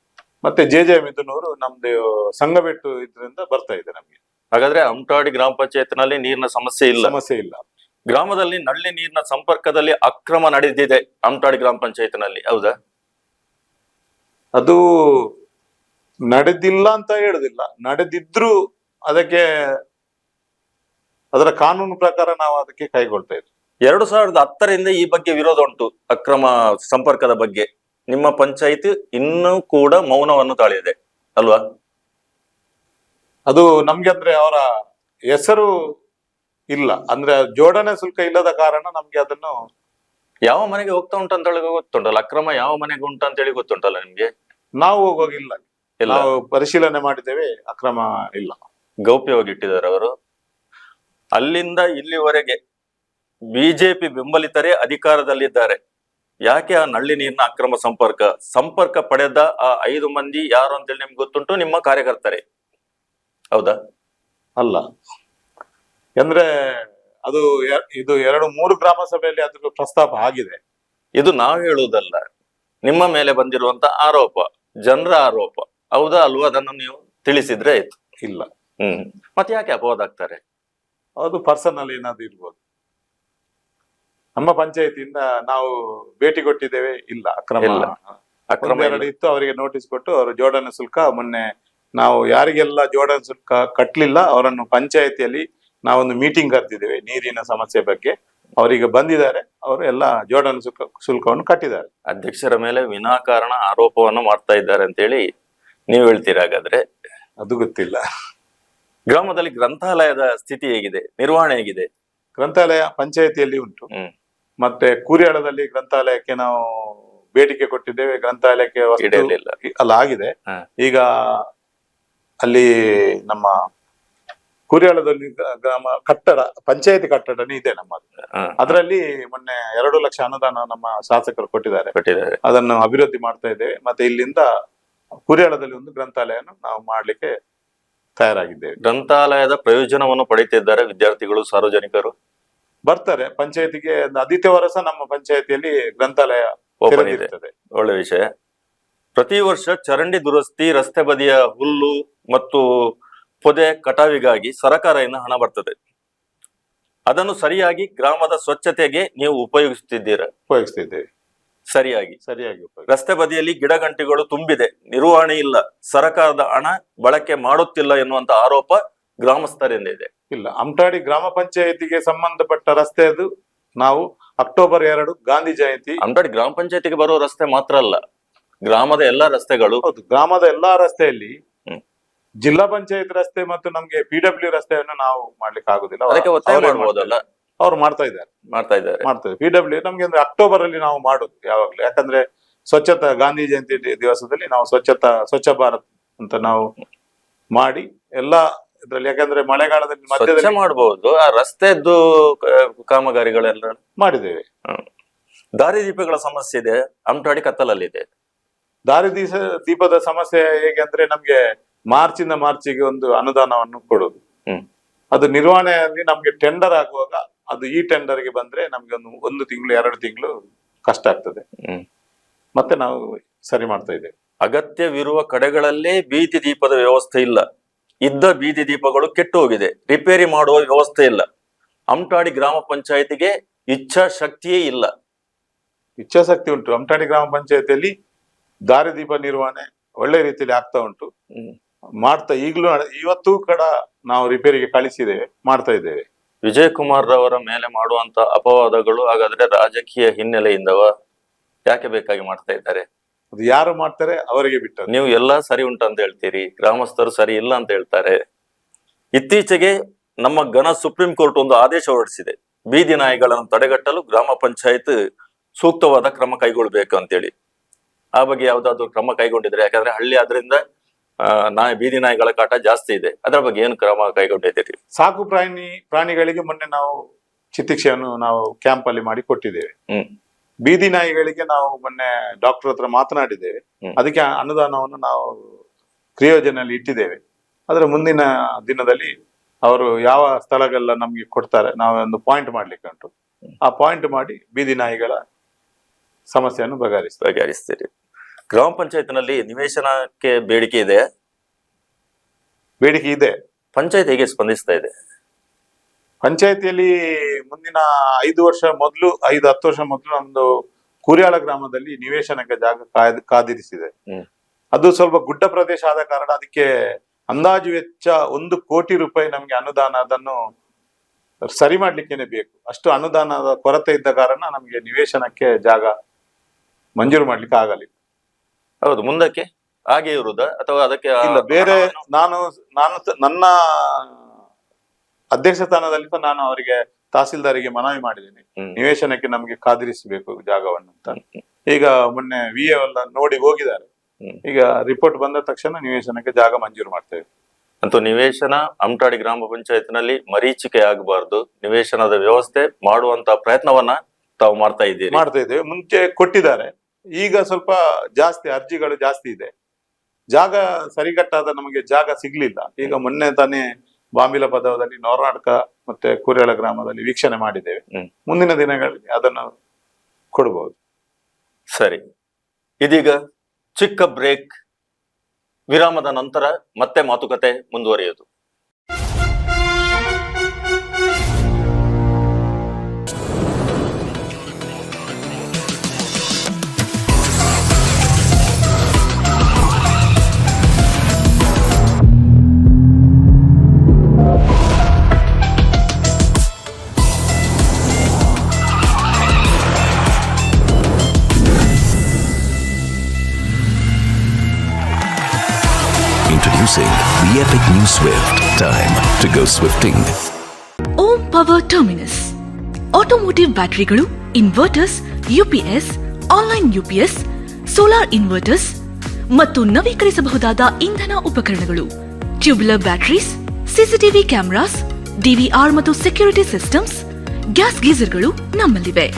ಮತ್ತೆ ಜೆ ಜೆ ಮಿಥುನೂರು ನಮ್ದು ಸಂಘಬೆಟ್ಟು ಇದರಿಂದ ಬರ್ತಾ ಇದೆ ನಮಗೆ. ಹಾಗಾದ್ರೆ ಅಮಟಾಡಿ ಗ್ರಾಮ ಪಂಚಾಯತ್ನಲ್ಲಿ ನೀರಿನ ಸಮಸ್ಯೆ ಇಲ್ಲ. ಸಮಸ್ಯೆ ಇಲ್ಲ. ಗ್ರಾಮದಲ್ಲಿ ನಲ್ಲಿ ನೀರಿನ ಸಂಪರ್ಕದಲ್ಲಿ ಅಕ್ರಮ ನಡೆದಿದೆ ಅಮಟಾಡಿ ಗ್ರಾಮ ಪಂಚಾಯತ್ನಲ್ಲಿ ಹೌದಾ? ಅದು ನಡೆದಿಲ್ಲ ಅಂತ ಹೇಳುದಿಲ್ಲ. ನಡೆದಿದ್ರು ಅದಕ್ಕೆ ಅದರ ಕಾನೂನು ಪ್ರಕಾರ ನಾವು ಅದಕ್ಕೆ ಕೈಗೊಳ್ತಾ ಇದ್ವಿ. ಎರಡು ಸಾವಿರದ ಹತ್ತರಿಂದ ಈ ಬಗ್ಗೆ ವಿರೋಧ ಉಂಟು ಅಕ್ರಮ ಸಂಪರ್ಕದ ಬಗ್ಗೆ. ನಿಮ್ಮ ಪಂಚಾಯಿತಿ ಇನ್ನೂ ಕೂಡ ಮೌನವನ್ನು ತಾಳಿದೆ ಅಲ್ವಾ? ಅದು ನಮ್ಗೆ ಅಂದ್ರೆ ಅವರ ಹೆಸರು ಇಲ್ಲ. ಅಂದ್ರೆ ಜೋಡಣೆ ಶುಲ್ಕ ಇಲ್ಲದ ಕಾರಣ ನಮ್ಗೆ ಅದನ್ನು ಯಾವ ಮನೆಗೆ ಹೋಗ್ತಾ ಉಂಟು ಅಂತ ಹೇಳಿ ಗೊತ್ತುಂಟಲ್ಲ? ಅಕ್ರಮ ಯಾವ ಮನೆಗೆ ಉಂಟು ಅಂತ ಹೇಳಿ ಗೊತ್ತುಂಟಲ್ಲ ನಿಮ್ಗೆ? ನಾವು ಹೋಗೋಗಿಲ್ಲ ಇಲ್ಲ. ನಾವು ಪರಿಶೀಲನೆ ಮಾಡಿದ್ದೇವೆ ಅಕ್ರಮ ಇಲ್ಲ. ಗೌಪ್ಯವಾಗಿ ಇಟ್ಟಿದ್ದಾರೆ ಅವರು. ಅಲ್ಲಿಂದ ಇಲ್ಲಿವರೆಗೆ ಬಿಜೆಪಿ ಬೆಂಬಲಿತರೇ ಅಧಿಕಾರದಲ್ಲಿದ್ದಾರೆ. ಯಾಕೆ ಆ ನಳ್ಳಿ ನೀರಿನ ಅಕ್ರಮ ಸಂಪರ್ಕ? ಸಂಪರ್ಕ ಪಡೆದ ಆ ಐದು ಮಂದಿ ಯಾರು ಅಂತೇಳಿ ನಿಮ್ಗೆ ಗೊತ್ತುಂಟು? ನಿಮ್ಮ ಕಾರ್ಯಕರ್ತರೆ. ಹೌದಾ? ಅಲ್ಲ. ಅಂದ್ರೆ ಅದು ಇದು ಎರಡು ಮೂರು ಗ್ರಾಮ ಸಭೆಯಲ್ಲಿ ಅದ್ರ ಪ್ರಸ್ತಾಪ ಆಗಿದೆ. ಇದು ನಾವು ಹೇಳುವುದಲ್ಲ. ನಿಮ್ಮ ಮೇಲೆ ಬಂದಿರುವಂತ ಆರೋಪ. ಜನರ ಆರೋಪ. ಹೌದಾ ಅಲ್ವಾ ಅದನ್ನು ನೀವು ತಿಳಿಸಿದ್ರೆ ಆಯ್ತು? ಇಲ್ಲ. ಮತ್ತೆ ಯಾಕೆ ಅಪವಾದ ಆಗ್ತಾರೆ ಅದು ಪರ್ಸನಲ್ ಏನಾದ್ರು ಇರ್ಬೋದು. ನಮ್ಮ ಪಂಚಾಯತಿಯಿಂದ ನಾವು ಭೇಟಿ ಕೊಟ್ಟಿದ್ದೇವೆ ಇಲ್ಲ ಅಕ್ರಮ. ಇಲ್ಲ. ಅಕ್ರಮ ಎರಡು ಇತ್ತು ಅವರಿಗೆ ನೋಟಿಸ್ ಕೊಟ್ಟು ಅವರು ಜೋಡಣೆ ಶುಲ್ಕ ಮೊನ್ನೆ ನಾವು ಯಾರಿಗೆಲ್ಲ ಜೋಡಣೆ ಶುಲ್ಕ ಕಟ್ಟಲಿಲ್ಲ ಅವರನ್ನು ಪಂಚಾಯತಿಯಲ್ಲಿ ನಾವೊಂದು ಮೀಟಿಂಗ್ ಕರೆದಿದ್ದೇವೆ ನೀರಿನ ಸಮಸ್ಯೆ ಬಗ್ಗೆ. ಅವರಿಗೆ ಬಂದಿದ್ದಾರೆ ಅವರು ಎಲ್ಲ ಜೋಡಣೆ ಶುಲ್ಕ ಶುಲ್ಕವನ್ನು ಕಟ್ಟಿದ್ದಾರೆ. ಅಧ್ಯಕ್ಷರ ಮೇಲೆ ವಿನಾಕಾರಣ ಆರೋಪವನ್ನು ಮಾಡ್ತಾ ಇದ್ದಾರೆ ಅಂತೇಳಿ ನೀವು ಹೇಳ್ತೀರಾ ಹಾಗಾದ್ರೆ? ಅದು ಗೊತ್ತಿಲ್ಲ. ಗ್ರಾಮದಲ್ಲಿ ಗ್ರಂಥಾಲಯದ ಸ್ಥಿತಿ ಹೇಗಿದೆ? ನಿರ್ವಹಣೆ ಹೇಗಿದೆ? ಗ್ರಂಥಾಲಯ ಪಂಚಾಯತಿಯಲ್ಲಿ ಉಂಟು. ಮತ್ತೆ ಕೂರಿಯಾಳದಲ್ಲಿ ಗ್ರಂಥಾಲಯಕ್ಕೆ ನಾವು ಬೇಡಿಕೆ ಕೊಟ್ಟಿದ್ದೇವೆ. ಗ್ರಂಥಾಲಯಕ್ಕೆ. ಅಲ್ಲ ಆಗಿದೆ. ಈಗ ಅಲ್ಲಿ ನಮ್ಮ ಕುರಿಯಾಳದಲ್ಲಿ ಗ್ರಾಮ ಕಟ್ಟಡ ಪಂಚಾಯತಿ ಕಟ್ಟಡನೇ ಇದೆ ನಮ್ಮದು. ಹ, ಅದರಲ್ಲಿ ಮೊನ್ನೆ ಎರಡು ಲಕ್ಷ ಅನುದಾನ ನಮ್ಮ ಶಾಸಕರು ಕೊಟ್ಟಿದ್ದಾರೆ. ಕೊಟ್ಟಿದ್ದಾರೆ. ಅದನ್ನು ಅಭಿವೃದ್ಧಿ ಮಾಡ್ತಾ ಇದ್ದೇವೆ ಮತ್ತೆ ಇಲ್ಲಿಂದ ಕುರಿಯಾಳದಲ್ಲಿ ಒಂದು ಗ್ರಂಥಾಲಯವನ್ನು ನಾವು ಮಾಡ್ಲಿಕ್ಕೆ ತಯಾರಾಗಿದ್ದೇವೆ ಗ್ರಂಥಾಲಯದ ಪ್ರಯೋಜನವನ್ನು ಪಡೆಯುತ್ತಿದ್ದಾರೆ ವಿದ್ಯಾರ್ಥಿಗಳು ಸಾರ್ವಜನಿಕರು. ಬರ್ತಾರೆ. ಪಂಚಾಯತಿಗೆ ಆದಿತ್ಯವಾರ ಸಹ ನಮ್ಮ ಪಂಚಾಯತಿಯಲ್ಲಿ ಗ್ರಂಥಾಲಯ ಓಪನ್ ಇದೆ. ಒಳ್ಳೆ ವಿಷಯ. ಪ್ರತಿ ವರ್ಷ ಚರಂಡಿ ದುರಸ್ತಿ ರಸ್ತೆ ಬದಿಯ ಹುಲ್ಲು ಮತ್ತು ಪೊದೆ ಕಟಾವಿಗಾಗಿ ಸರಕಾರದಿಂದ ಹಣ ಬರ್ತದೆ. ಅದನ್ನು ಸರಿಯಾಗಿ ಗ್ರಾಮದ ಸ್ವಚ್ಛತೆಗೆ ನೀವು ಉಪಯೋಗಿಸುತ್ತಿದ್ದೀರಾ. ಉಪಯೋಗಿಸ್ತಿದ್ದೇವೆ. ಸರಿಯಾಗಿ. ಸರಿಯಾಗಿ ರಸ್ತೆ ಬದಿಯಲ್ಲಿ ಗಿಡ ಗಂಟೆಗಳು ತುಂಬಿದೆ. ನಿರ್ವಹಣೆ ಇಲ್ಲ. ಸರಕಾರದ ಹಣ ಬಳಕೆ ಮಾಡುತ್ತಿಲ್ಲ ಎನ್ನುವಂತ ಆರೋಪ ಗ್ರಾಮಸ್ಥರಿಂದ ಇದೆ. ಇಲ್ಲ. ಅಮಟಾಡಿ ಗ್ರಾಮ ಪಂಚಾಯತಿಗೆ ಸಂಬಂಧಪಟ್ಟ ರಸ್ತೆಯದು ನಾವು ಅಕ್ಟೋಬರ್ ಎರಡು ಗಾಂಧಿ ಜಯಂತಿ. ಅಮಟಾಡಿ ಗ್ರಾಮ ಪಂಚಾಯತಿಗೆ ಬರುವ ರಸ್ತೆ ಮಾತ್ರ ಅಲ್ಲ. ಗ್ರಾಮದ ಎಲ್ಲಾ ರಸ್ತೆಗಳು. ಹೌದು. ಗ್ರಾಮದ ಎಲ್ಲಾ ರಸ್ತೆಯಲ್ಲಿ. ಜಿಲ್ಲಾ ಪಂಚಾಯತ್ ರಸ್ತೆ ಮತ್ತು ನಮ್ಗೆ ಪಿ ಡಬ್ಲ್ಯೂ ರಸ್ತೆಯನ್ನು ನಾವು ಮಾಡ್ಲಿಕ್ಕೆ ಆಗುದಿಲ್ಲ ಅದಕ್ಕೆ ಒತ್ತಾಯ ಮಾಡಬಹುದಲ್ಲ ಅವ್ರು ಮಾಡ್ತಾ ಇದ್ದಾರೆ. ಮಾಡ್ತಾ ಇದ್ದಾರೆ. ಮಾಡ್ತಾರೆ ಪಿ ಡಬ್ಲ್ಯೂ ನಮ್ಗೆ ಅಂದ್ರೆ ಅಕ್ಟೋಬರ್ ಅಲ್ಲಿ ನಾವು ಮಾಡುದು ಯಾವಾಗ್ಲೂ. ಯಾಕಂದ್ರೆ ಸ್ವಚ್ಛತಾ ಗಾಂಧಿ ಜಯಂತಿ ದಿವಸದಲ್ಲಿ ನಾವು ಸ್ವಚ್ಛತಾ ಸ್ವಚ್ಛ ಭಾರತ್ ಅಂತ ನಾವು ಮಾಡಿ ಎಲ್ಲಾ ಇದ್ರಲ್ಲಿ. ಯಾಕಂದ್ರೆ ಮಳೆಗಾಲದಲ್ಲಿ ಮಧ್ಯದಲ್ಲಿ ಮಾಡಬಹುದು ಆ ರಸ್ತೆದ್ದು ಕಾಮಗಾರಿಗಳೆಲ್ಲ ಮಾಡಿದ್ದೇವೆ. ದಾರಿ ದೀಪಗಳ ಸಮಸ್ಯೆ ಇದೆ. ಅಮ್ಟಾಡಿ ಕತ್ತಲಲ್ಲಿ ಇದೆ ದಾರಿ ದೀಸ ದೀಪದ ಸಮಸ್ಯೆ ಹೇಗೆ ಅಂದ್ರೆ ನಮ್ಗೆ ಮಾರ್ಚಿಂದ ಮಾರ್ಚಿಗೆ ಒಂದು ಅನುದಾನವನ್ನು ಕೊಡೋದು. ಅದು ನಿರ್ವಹಣೆಯಲ್ಲಿ ನಮ್ಗೆ ಟೆಂಡರ್ ಆಗುವಾಗ ಅದು ಈ ಟೆಂಡರ್ಗೆ ಬಂದ್ರೆ ನಮ್ಗೆ ಒಂದು ಒಂದು ತಿಂಗಳು ಎರಡು ತಿಂಗಳು ಕಷ್ಟ ಆಗ್ತದೆ. ಹ್ಮ್. ಮತ್ತೆ ನಾವು ಸರಿ ಮಾಡ್ತಾ ಇದ್ದೇವೆ. ಅಗತ್ಯವಿರುವ ಕಡೆಗಳಲ್ಲೇ ಬೀದಿ ದೀಪದ ವ್ಯವಸ್ಥೆ ಇಲ್ಲ. ಇದ್ದ ಬೀದಿ ದೀಪಗಳು ಕೆಟ್ಟು ಹೋಗಿದೆ. ರಿಪೇರಿ ಮಾಡುವ ವ್ಯವಸ್ಥೆ ಇಲ್ಲ. ಅಮಟಾಡಿ ಗ್ರಾಮ ಪಂಚಾಯತಿಗೆ ಇಚ್ಛಾ ಶಕ್ತಿಯೇ ಇಲ್ಲ. ಇಚ್ಛಾಶಕ್ತಿ ಉಂಟು. ಅಮ್ಟಾಡಿ ಗ್ರಾಮ ಪಂಚಾಯತಿಯಲ್ಲಿ ದಾರಿದೀಪ ನಿರ್ವಹಣೆ ಒಳ್ಳೆ ರೀತಿಯಲ್ಲಿ ಆಗ್ತಾ ಉಂಟು. ಹ್ಮ್. ಮಾಡ್ತಾ ಈಗಲೂ ಇವತ್ತು ಕಡ ನಾವು ರಿಪೇರಿಗೆ ಕಳಿಸಿದ್ದೇವೆ ಮಾಡ್ತಾ ಇದ್ದೇವೆ. ವಿಜಯ್ ಕುಮಾರ್ ರವರ ಮೇಲೆ ಮಾಡುವಂತ ಅಪವಾದಗಳು ಹಾಗಾದ್ರೆ ರಾಜಕೀಯ ಹಿನ್ನೆಲೆಯಿಂದವ? ಯಾಕೆ ಬೇಕಾಗಿ ಮಾಡ್ತಾ ಇದ್ದಾರೆ? ಅದು ಯಾರು ಮಾಡ್ತಾರೆ ಅವರಿಗೆ ಬಿಟ್ಟರೆ ನೀವು ಎಲ್ಲಾ ಸರಿ ಉಂಟು ಅಂತ ಹೇಳ್ತೀರಿ ಗ್ರಾಮಸ್ಥರು ಸರಿ ಇಲ್ಲ ಅಂತ ಹೇಳ್ತಾರೆ. ಇತ್ತೀಚೆಗೆ ನಮ್ಮ ಘನ ಸುಪ್ರೀಂ ಕೋರ್ಟ್ ಒಂದು ಆದೇಶ ಹೊರಡಿಸಿದೆ. ಬೀದಿ ನಾಯಿಗಳನ್ನು ತಡೆಗಟ್ಟಲು ಗ್ರಾಮ ಪಂಚಾಯತ್ ಸೂಕ್ತವಾದ ಕ್ರಮ ಕೈಗೊಳ್ಬೇಕು ಅಂತೇಳಿ. ಆ ಬಗ್ಗೆ ಯಾವ್ದಾದ್ರು ಕ್ರಮ ಕೈಗೊಂಡಿದ್ರೆ ಯಾಕಂದ್ರೆ ಹಳ್ಳಿ ಆದ್ರಿಂದ ನಾಯಿ ಬೀದಿ ನಾಯಿಗಳ ಕಾಟ ಜಾಸ್ತಿ ಇದೆ. ಅದರ ಬಗ್ಗೆ ಏನು ಕ್ರಮ ಕೈಗೊಂಡಿದ್ದೀರಿ? ಸಾಕು ಪ್ರಾಣಿ ಪ್ರಾಣಿಗಳಿಗೆ ಮೊನ್ನೆ ನಾವು ಚಿಕಿತ್ಸೆಯನ್ನು ನಾವು ಕ್ಯಾಂಪ್ ಅಲ್ಲಿ ಮಾಡಿ ಕೊಟ್ಟಿದ್ದೇವೆ. ಬೀದಿ ನಾಯಿಗಳಿಗೆ ನಾವು ಮೊನ್ನೆ ಡಾಕ್ಟರ್ ಹತ್ರ ಮಾತನಾಡಿದ್ದೇವೆ. ಅದಕ್ಕೆ ಅನುದಾನವನ್ನು ನಾವು ಕ್ರಿಯೋಜನಲ್ಲಿ ಇಟ್ಟಿದ್ದೇವೆ. ಅದರ ಮುಂದಿನ ದಿನದಲ್ಲಿ ಅವರು ಯಾವ ಸ್ಥಳಗಳೆಲ್ಲ ನಮ್ಗೆ ಕೊಡ್ತಾರೆ ನಾವು ಒಂದು ಪಾಯಿಂಟ್ ಮಾಡ್ಲಿಕ್ಕೆ ಉಂಟು. ಆ ಪಾಯಿಂಟ್ ಮಾಡಿ ಬೀದಿ ನಾಯಿಗಳ ಸಮಸ್ಯೆಯನ್ನು ಬಗೆಹರಿಸ್ತೀವಿ. ಬಗೆಹರಿಸ್ತೀರಿ. ಗ್ರಾಮ ಪಂಚಾಯತ್ನಲ್ಲಿ ನಿವೇಶನಕ್ಕೆ ಬೇಡಿಕೆ ಇದೆ. ಬೇಡಿಕೆ ಇದೆ. ಪಂಚಾಯತ್ ಹೇಗೆ ಸ್ಪಂದಿಸ್ತಾ ಇದೆ? ಪಂಚಾಯತಿಯಲ್ಲಿ ಮುಂದಿನ ಐದು ವರ್ಷ ಮೊದಲು ಐದು ಹತ್ತು ವರ್ಷ ಮೊದಲು ಒಂದು ಕುರಿಯಾಳ ಗ್ರಾಮದಲ್ಲಿ ನಿವೇಶನಕ್ಕೆ ಜಾಗ ಕಾದಿರಿಸಿದೆ. ಅದು ಸ್ವಲ್ಪ ಗುಡ್ಡ ಪ್ರದೇಶ ಆದ ಕಾರಣ ಅದಕ್ಕೆ ಅಂದಾಜು ವೆಚ್ಚ ಒಂದು ಕೋಟಿ ರೂಪಾಯಿ ನಮಗೆ ಅನುದಾನ ಅದನ್ನು ಸರಿ ಮಾಡ್ಲಿಕ್ಕೇನೆ ಬೇಕು. ಅಷ್ಟು ಅನುದಾನದ ಕೊರತೆ ಇದ್ದ ಕಾರಣ ನಮಗೆ ನಿವೇಶನಕ್ಕೆ ಜಾಗ ಮಂಜೂರು ಮಾಡ್ಲಿಕ್ಕೆ ಆಗಲಿಲ್ಲ ಹೌದು ಮುಂದಕ್ಕೆ ಹಾಗೆ ಇರುವುದ. ಅಥವಾ ಅದಕ್ಕೆ ಇಲ್ಲ ಬೇರೆ ನಾನು ನಾನು ನನ್ನ ಅಧ್ಯಕ್ಷ ಸ್ಥಾನದಲ್ಲಿ ಸಹ ನಾನು ಅವರಿಗೆ ತಹಸೀಲ್ದಾರಿಗೆ ಮನವಿ ಮಾಡಿದ್ದೀನಿ. ನಿವೇಶನಕ್ಕೆ ನಮ್ಗೆ ಕಾದಿರಿಸಬೇಕು ಜಾಗವನ್ನು ಅಂತ. ಈಗ ಮೊನ್ನೆ ವಿ ಎಲ್ಲ ನೋಡಿ ಹೋಗಿದ್ದಾರೆ. ಈಗ ರಿಪೋರ್ಟ್ ಬಂದ ತಕ್ಷಣ ನಿವೇಶನಕ್ಕೆ ಜಾಗ ಮಂಜೂರು ಮಾಡ್ತೇವೆ. ಅಂತೂ ನಿವೇಶನ ಅಮಟಾಡಿ ಗ್ರಾಮ ಪಂಚಾಯತ್ನಲ್ಲಿ ಮರೀಚಿಕೆ ಆಗಬಾರದು. ನಿವೇಶನದ ವ್ಯವಸ್ಥೆ ಮಾಡುವಂತ ಪ್ರಯತ್ನವನ್ನ ತಾವು ಮಾಡ್ತಾ ಇದ್ದೀವಿ ಮಾಡ್ತಾ ಇದ್ದೇವೆ. ಮುಂಚೆ ಕೊಟ್ಟಿದ್ದಾರೆ. ಈಗ ಸ್ವಲ್ಪ ಜಾಸ್ತಿ ಅರ್ಜಿಗಳು ಜಾಸ್ತಿ ಇದೆ. ಜಾಗ ಸರಿಗಟ್ಟಾದ ನಮಗೆ ಜಾಗ ಸಿಗ್ಲಿಲ್ಲ. ಈಗ ಮೊನ್ನೆ ತಾನೇ ಬಾಂಬಿಲ ಪದವದಲ್ಲಿ ನೋರ್ನಾಟಕ ಮತ್ತೆ ಕುರಿಯಾಳ ಗ್ರಾಮದಲ್ಲಿ ವೀಕ್ಷಣೆ ಮಾಡಿದ್ದೇವೆ. ಮುಂದಿನ ದಿನಗಳಲ್ಲಿ ಅದನ್ನು ಕೊಡಬಹುದು ಸರಿ. ಇದೀಗ ಚಿಕ್ಕ ಬ್ರೇಕ್. ವಿರಾಮದ ನಂತರ ಮತ್ತೆ ಮಾತುಕತೆ ಮುಂದುವರಿಯುವುದು epic new Swift. Time to go swifting. Om Power Terminus automotive ಬ್ಯಾಟರಿಗಳು inverters UPS online UPS solar inverters ಮತ್ತು ನವೀಕರಿಸಬಹುದಾದ ಇಂಧನ ಉಪಕರಣಗಳು. Tubular batteries CCTV cameras DVR ಮತ್ತು ಸೆಕ್ಯೂರಿಟಿ ಸಿಸ್ಟಮ್ಸ್ ಗ್ಯಾಸ್ ಗೀಸರ್ಗಳು ನಮ್ಮಲ್ಲಿವೆ.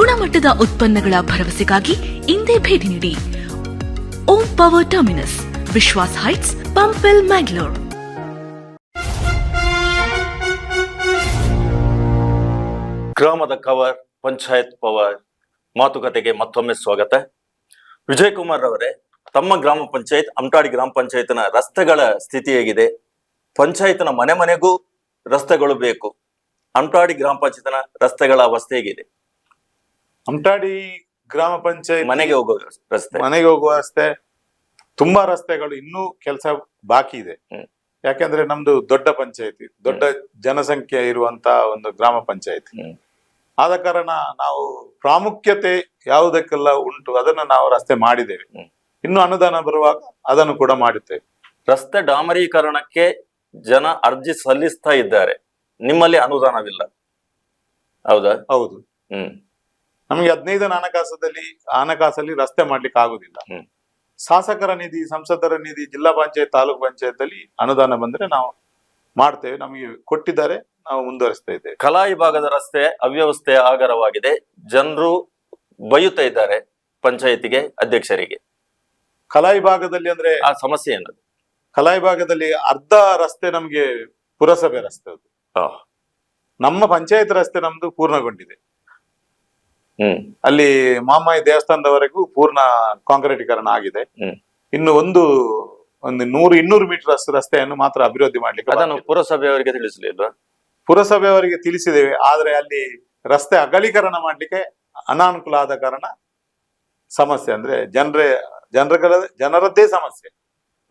ಗುಣಮಟ್ಟದ ಉತ್ಪನ್ನಗಳ ಭರವಸೆಗಾಗಿ ಇಂದೇ ಭೇಟಿ ನೀಡಿ. Om power terminus Vishwas heights Pumpwell Mangalore ಗ್ರಾಮದ ಕವರ್ ಪಂಚಾಯತ್ ಪವರ್ ಮಾತುಕತೆಗೆ ಮತ್ತೊಮ್ಮೆ ಸ್ವಾಗತ. ವಿಜಯ್ ಕುಮಾರ್ ಅವರೇ ತಮ್ಮ ಗ್ರಾಮ ಪಂಚಾಯತ್ ಅಂಟಾಡಿ ಗ್ರಾಮ ಪಂಚಾಯತ್ನ ರಸ್ತೆಗಳ ಸ್ಥಿತಿ ಹೇಗಿದೆ? ಪಂಚಾಯತ್ನ ಮನೆ ಮನೆಗೂ ರಸ್ತೆಗಳು ಬೇಕು. ಅಂಟಾಡಿ ಗ್ರಾಮ ಪಂಚಾಯತ್ನ ರಸ್ತೆಗಳ ಅವಸ್ಥೆ ಹೇಗಿದೆ? ಅಂಟಾಡಿ ಗ್ರಾಮ ಪಂಚಾಯತ್ ಮನೆಗೆ ಹೋಗುವ ರಸ್ತೆ. ಮನೆಗೆ ಹೋಗುವ ರಸ್ತೆ. ತುಂಬಾ ರಸ್ತೆಗಳು ಇನ್ನೂ ಕೆಲಸ ಬಾಕಿ ಇದೆ. ಯಾಕೆಂದ್ರೆ ನಮ್ದು ದೊಡ್ಡ ಪಂಚಾಯತಿ ದೊಡ್ಡ ಜನಸಂಖ್ಯೆ ಇರುವಂತ ಒಂದು ಗ್ರಾಮ ಪಂಚಾಯತಿ. ಆದ ಕಾರಣ ನಾವು ಪ್ರಾಮುಖ್ಯತೆ ಯಾವುದಕ್ಕೆಲ್ಲ ಉಂಟು ಅದನ್ನು ನಾವು ರಸ್ತೆ ಮಾಡಿದ್ದೇವೆ. ಇನ್ನು ಅನುದಾನ ಬರುವಾಗ ಅದನ್ನು ಕೂಡ ಮಾಡುತ್ತೇವೆ. ರಸ್ತೆ ಡಾಮರೀಕರಣಕ್ಕೆ ಜನ ಅರ್ಜಿ ಸಲ್ಲಿಸ್ತಾ ಇದ್ದಾರೆ. ನಿಮ್ಮಲ್ಲಿ ಅನುದಾನವಿಲ್ಲ. ಹೌದಾ? ಹೌದು. ಹ್ಮ್. ನಮಗೆ ಹದಿನೈದನ ಹಣಕಾಸದಲ್ಲಿ ಹಣಕಾಸಲ್ಲಿ ರಸ್ತೆ ಮಾಡ್ಲಿಕ್ಕೆ ಆಗುದಿಲ್ಲ. ಶಾಸಕರ ನಿಧಿ ಸಂಸದರ ನಿಧಿ ಜಿಲ್ಲಾ ಪಂಚಾಯತ್ ತಾಲೂಕು ಪಂಚಾಯತ್ ಅಲ್ಲಿ ಅನುದಾನ ಬಂದ್ರೆ ನಾವು ಮಾಡ್ತೇವೆ ನಮಗೆ ಕೊಟ್ಟಿದ್ದಾರೆ ನಾವು ಮುಂದುವರಿಸ್ತಾ ಇದ್ದೇವೆ. ಕಲಾ ವಿಭಾಗದ ರಸ್ತೆ ಅವ್ಯವಸ್ಥೆ ಆಗರವಾಗಿದೆ. ಜನರು ಬೈಯುತ್ತಾ ಇದ್ದಾರೆ ಪಂಚಾಯತಿಗೆ ಅಧ್ಯಕ್ಷರಿಗೆ. ಕಲಾ ವಿಭಾಗದಲ್ಲಿ ಅಂದ್ರೆ ಆ ಸಮಸ್ಯೆ ಏನದು? ಕಲಾ ವಿಭಾಗದಲ್ಲಿ ಅರ್ಧ ರಸ್ತೆ ನಮ್ಗೆ ಪುರಸಭೆ ರಸ್ತೆ ಅದು. ನಮ್ಮ ಪಂಚಾಯತ್ ರಸ್ತೆ ನಮ್ದು ಪೂರ್ಣಗೊಂಡಿದೆ. ಅಲ್ಲಿ ಮಾಮಾಯಿ ದೇವಸ್ಥಾನದವರೆಗೂ ಪೂರ್ಣ ಕಾಂಕ್ರೀಟೀಕರಣ ಆಗಿದೆ. ಇನ್ನು ಒಂದು ಒಂದು ನೂರು ಇನ್ನೂರು ಮೀಟರ್ ರಸ್ತೆಯನ್ನು ಮಾತ್ರ ಅಭಿವೃದ್ಧಿ ಮಾಡ್ಲಿಕ್ಕೆ ಅದನ್ನು. ಪುರಸಭೆಯವರಿಗೆ ತಿಳಿಸಲಿಲ್ಲ ಪುರಸಭೆಯವರಿಗೆ ತಿಳಿಸಿದ್ದೇವೆ ಆದ್ರೆ ಅಲ್ಲಿ ರಸ್ತೆ ಅಗಲೀಕರಣ ಮಾಡ್ಲಿಕ್ಕೆ ಅನಾನುಕೂಲ ಆದ ಕಾರಣ ಸಮಸ್ಯೆ ಅಂದ್ರೆ ಜನರೇ ಜನರ ಜನರದ್ದೇ ಸಮಸ್ಯೆ.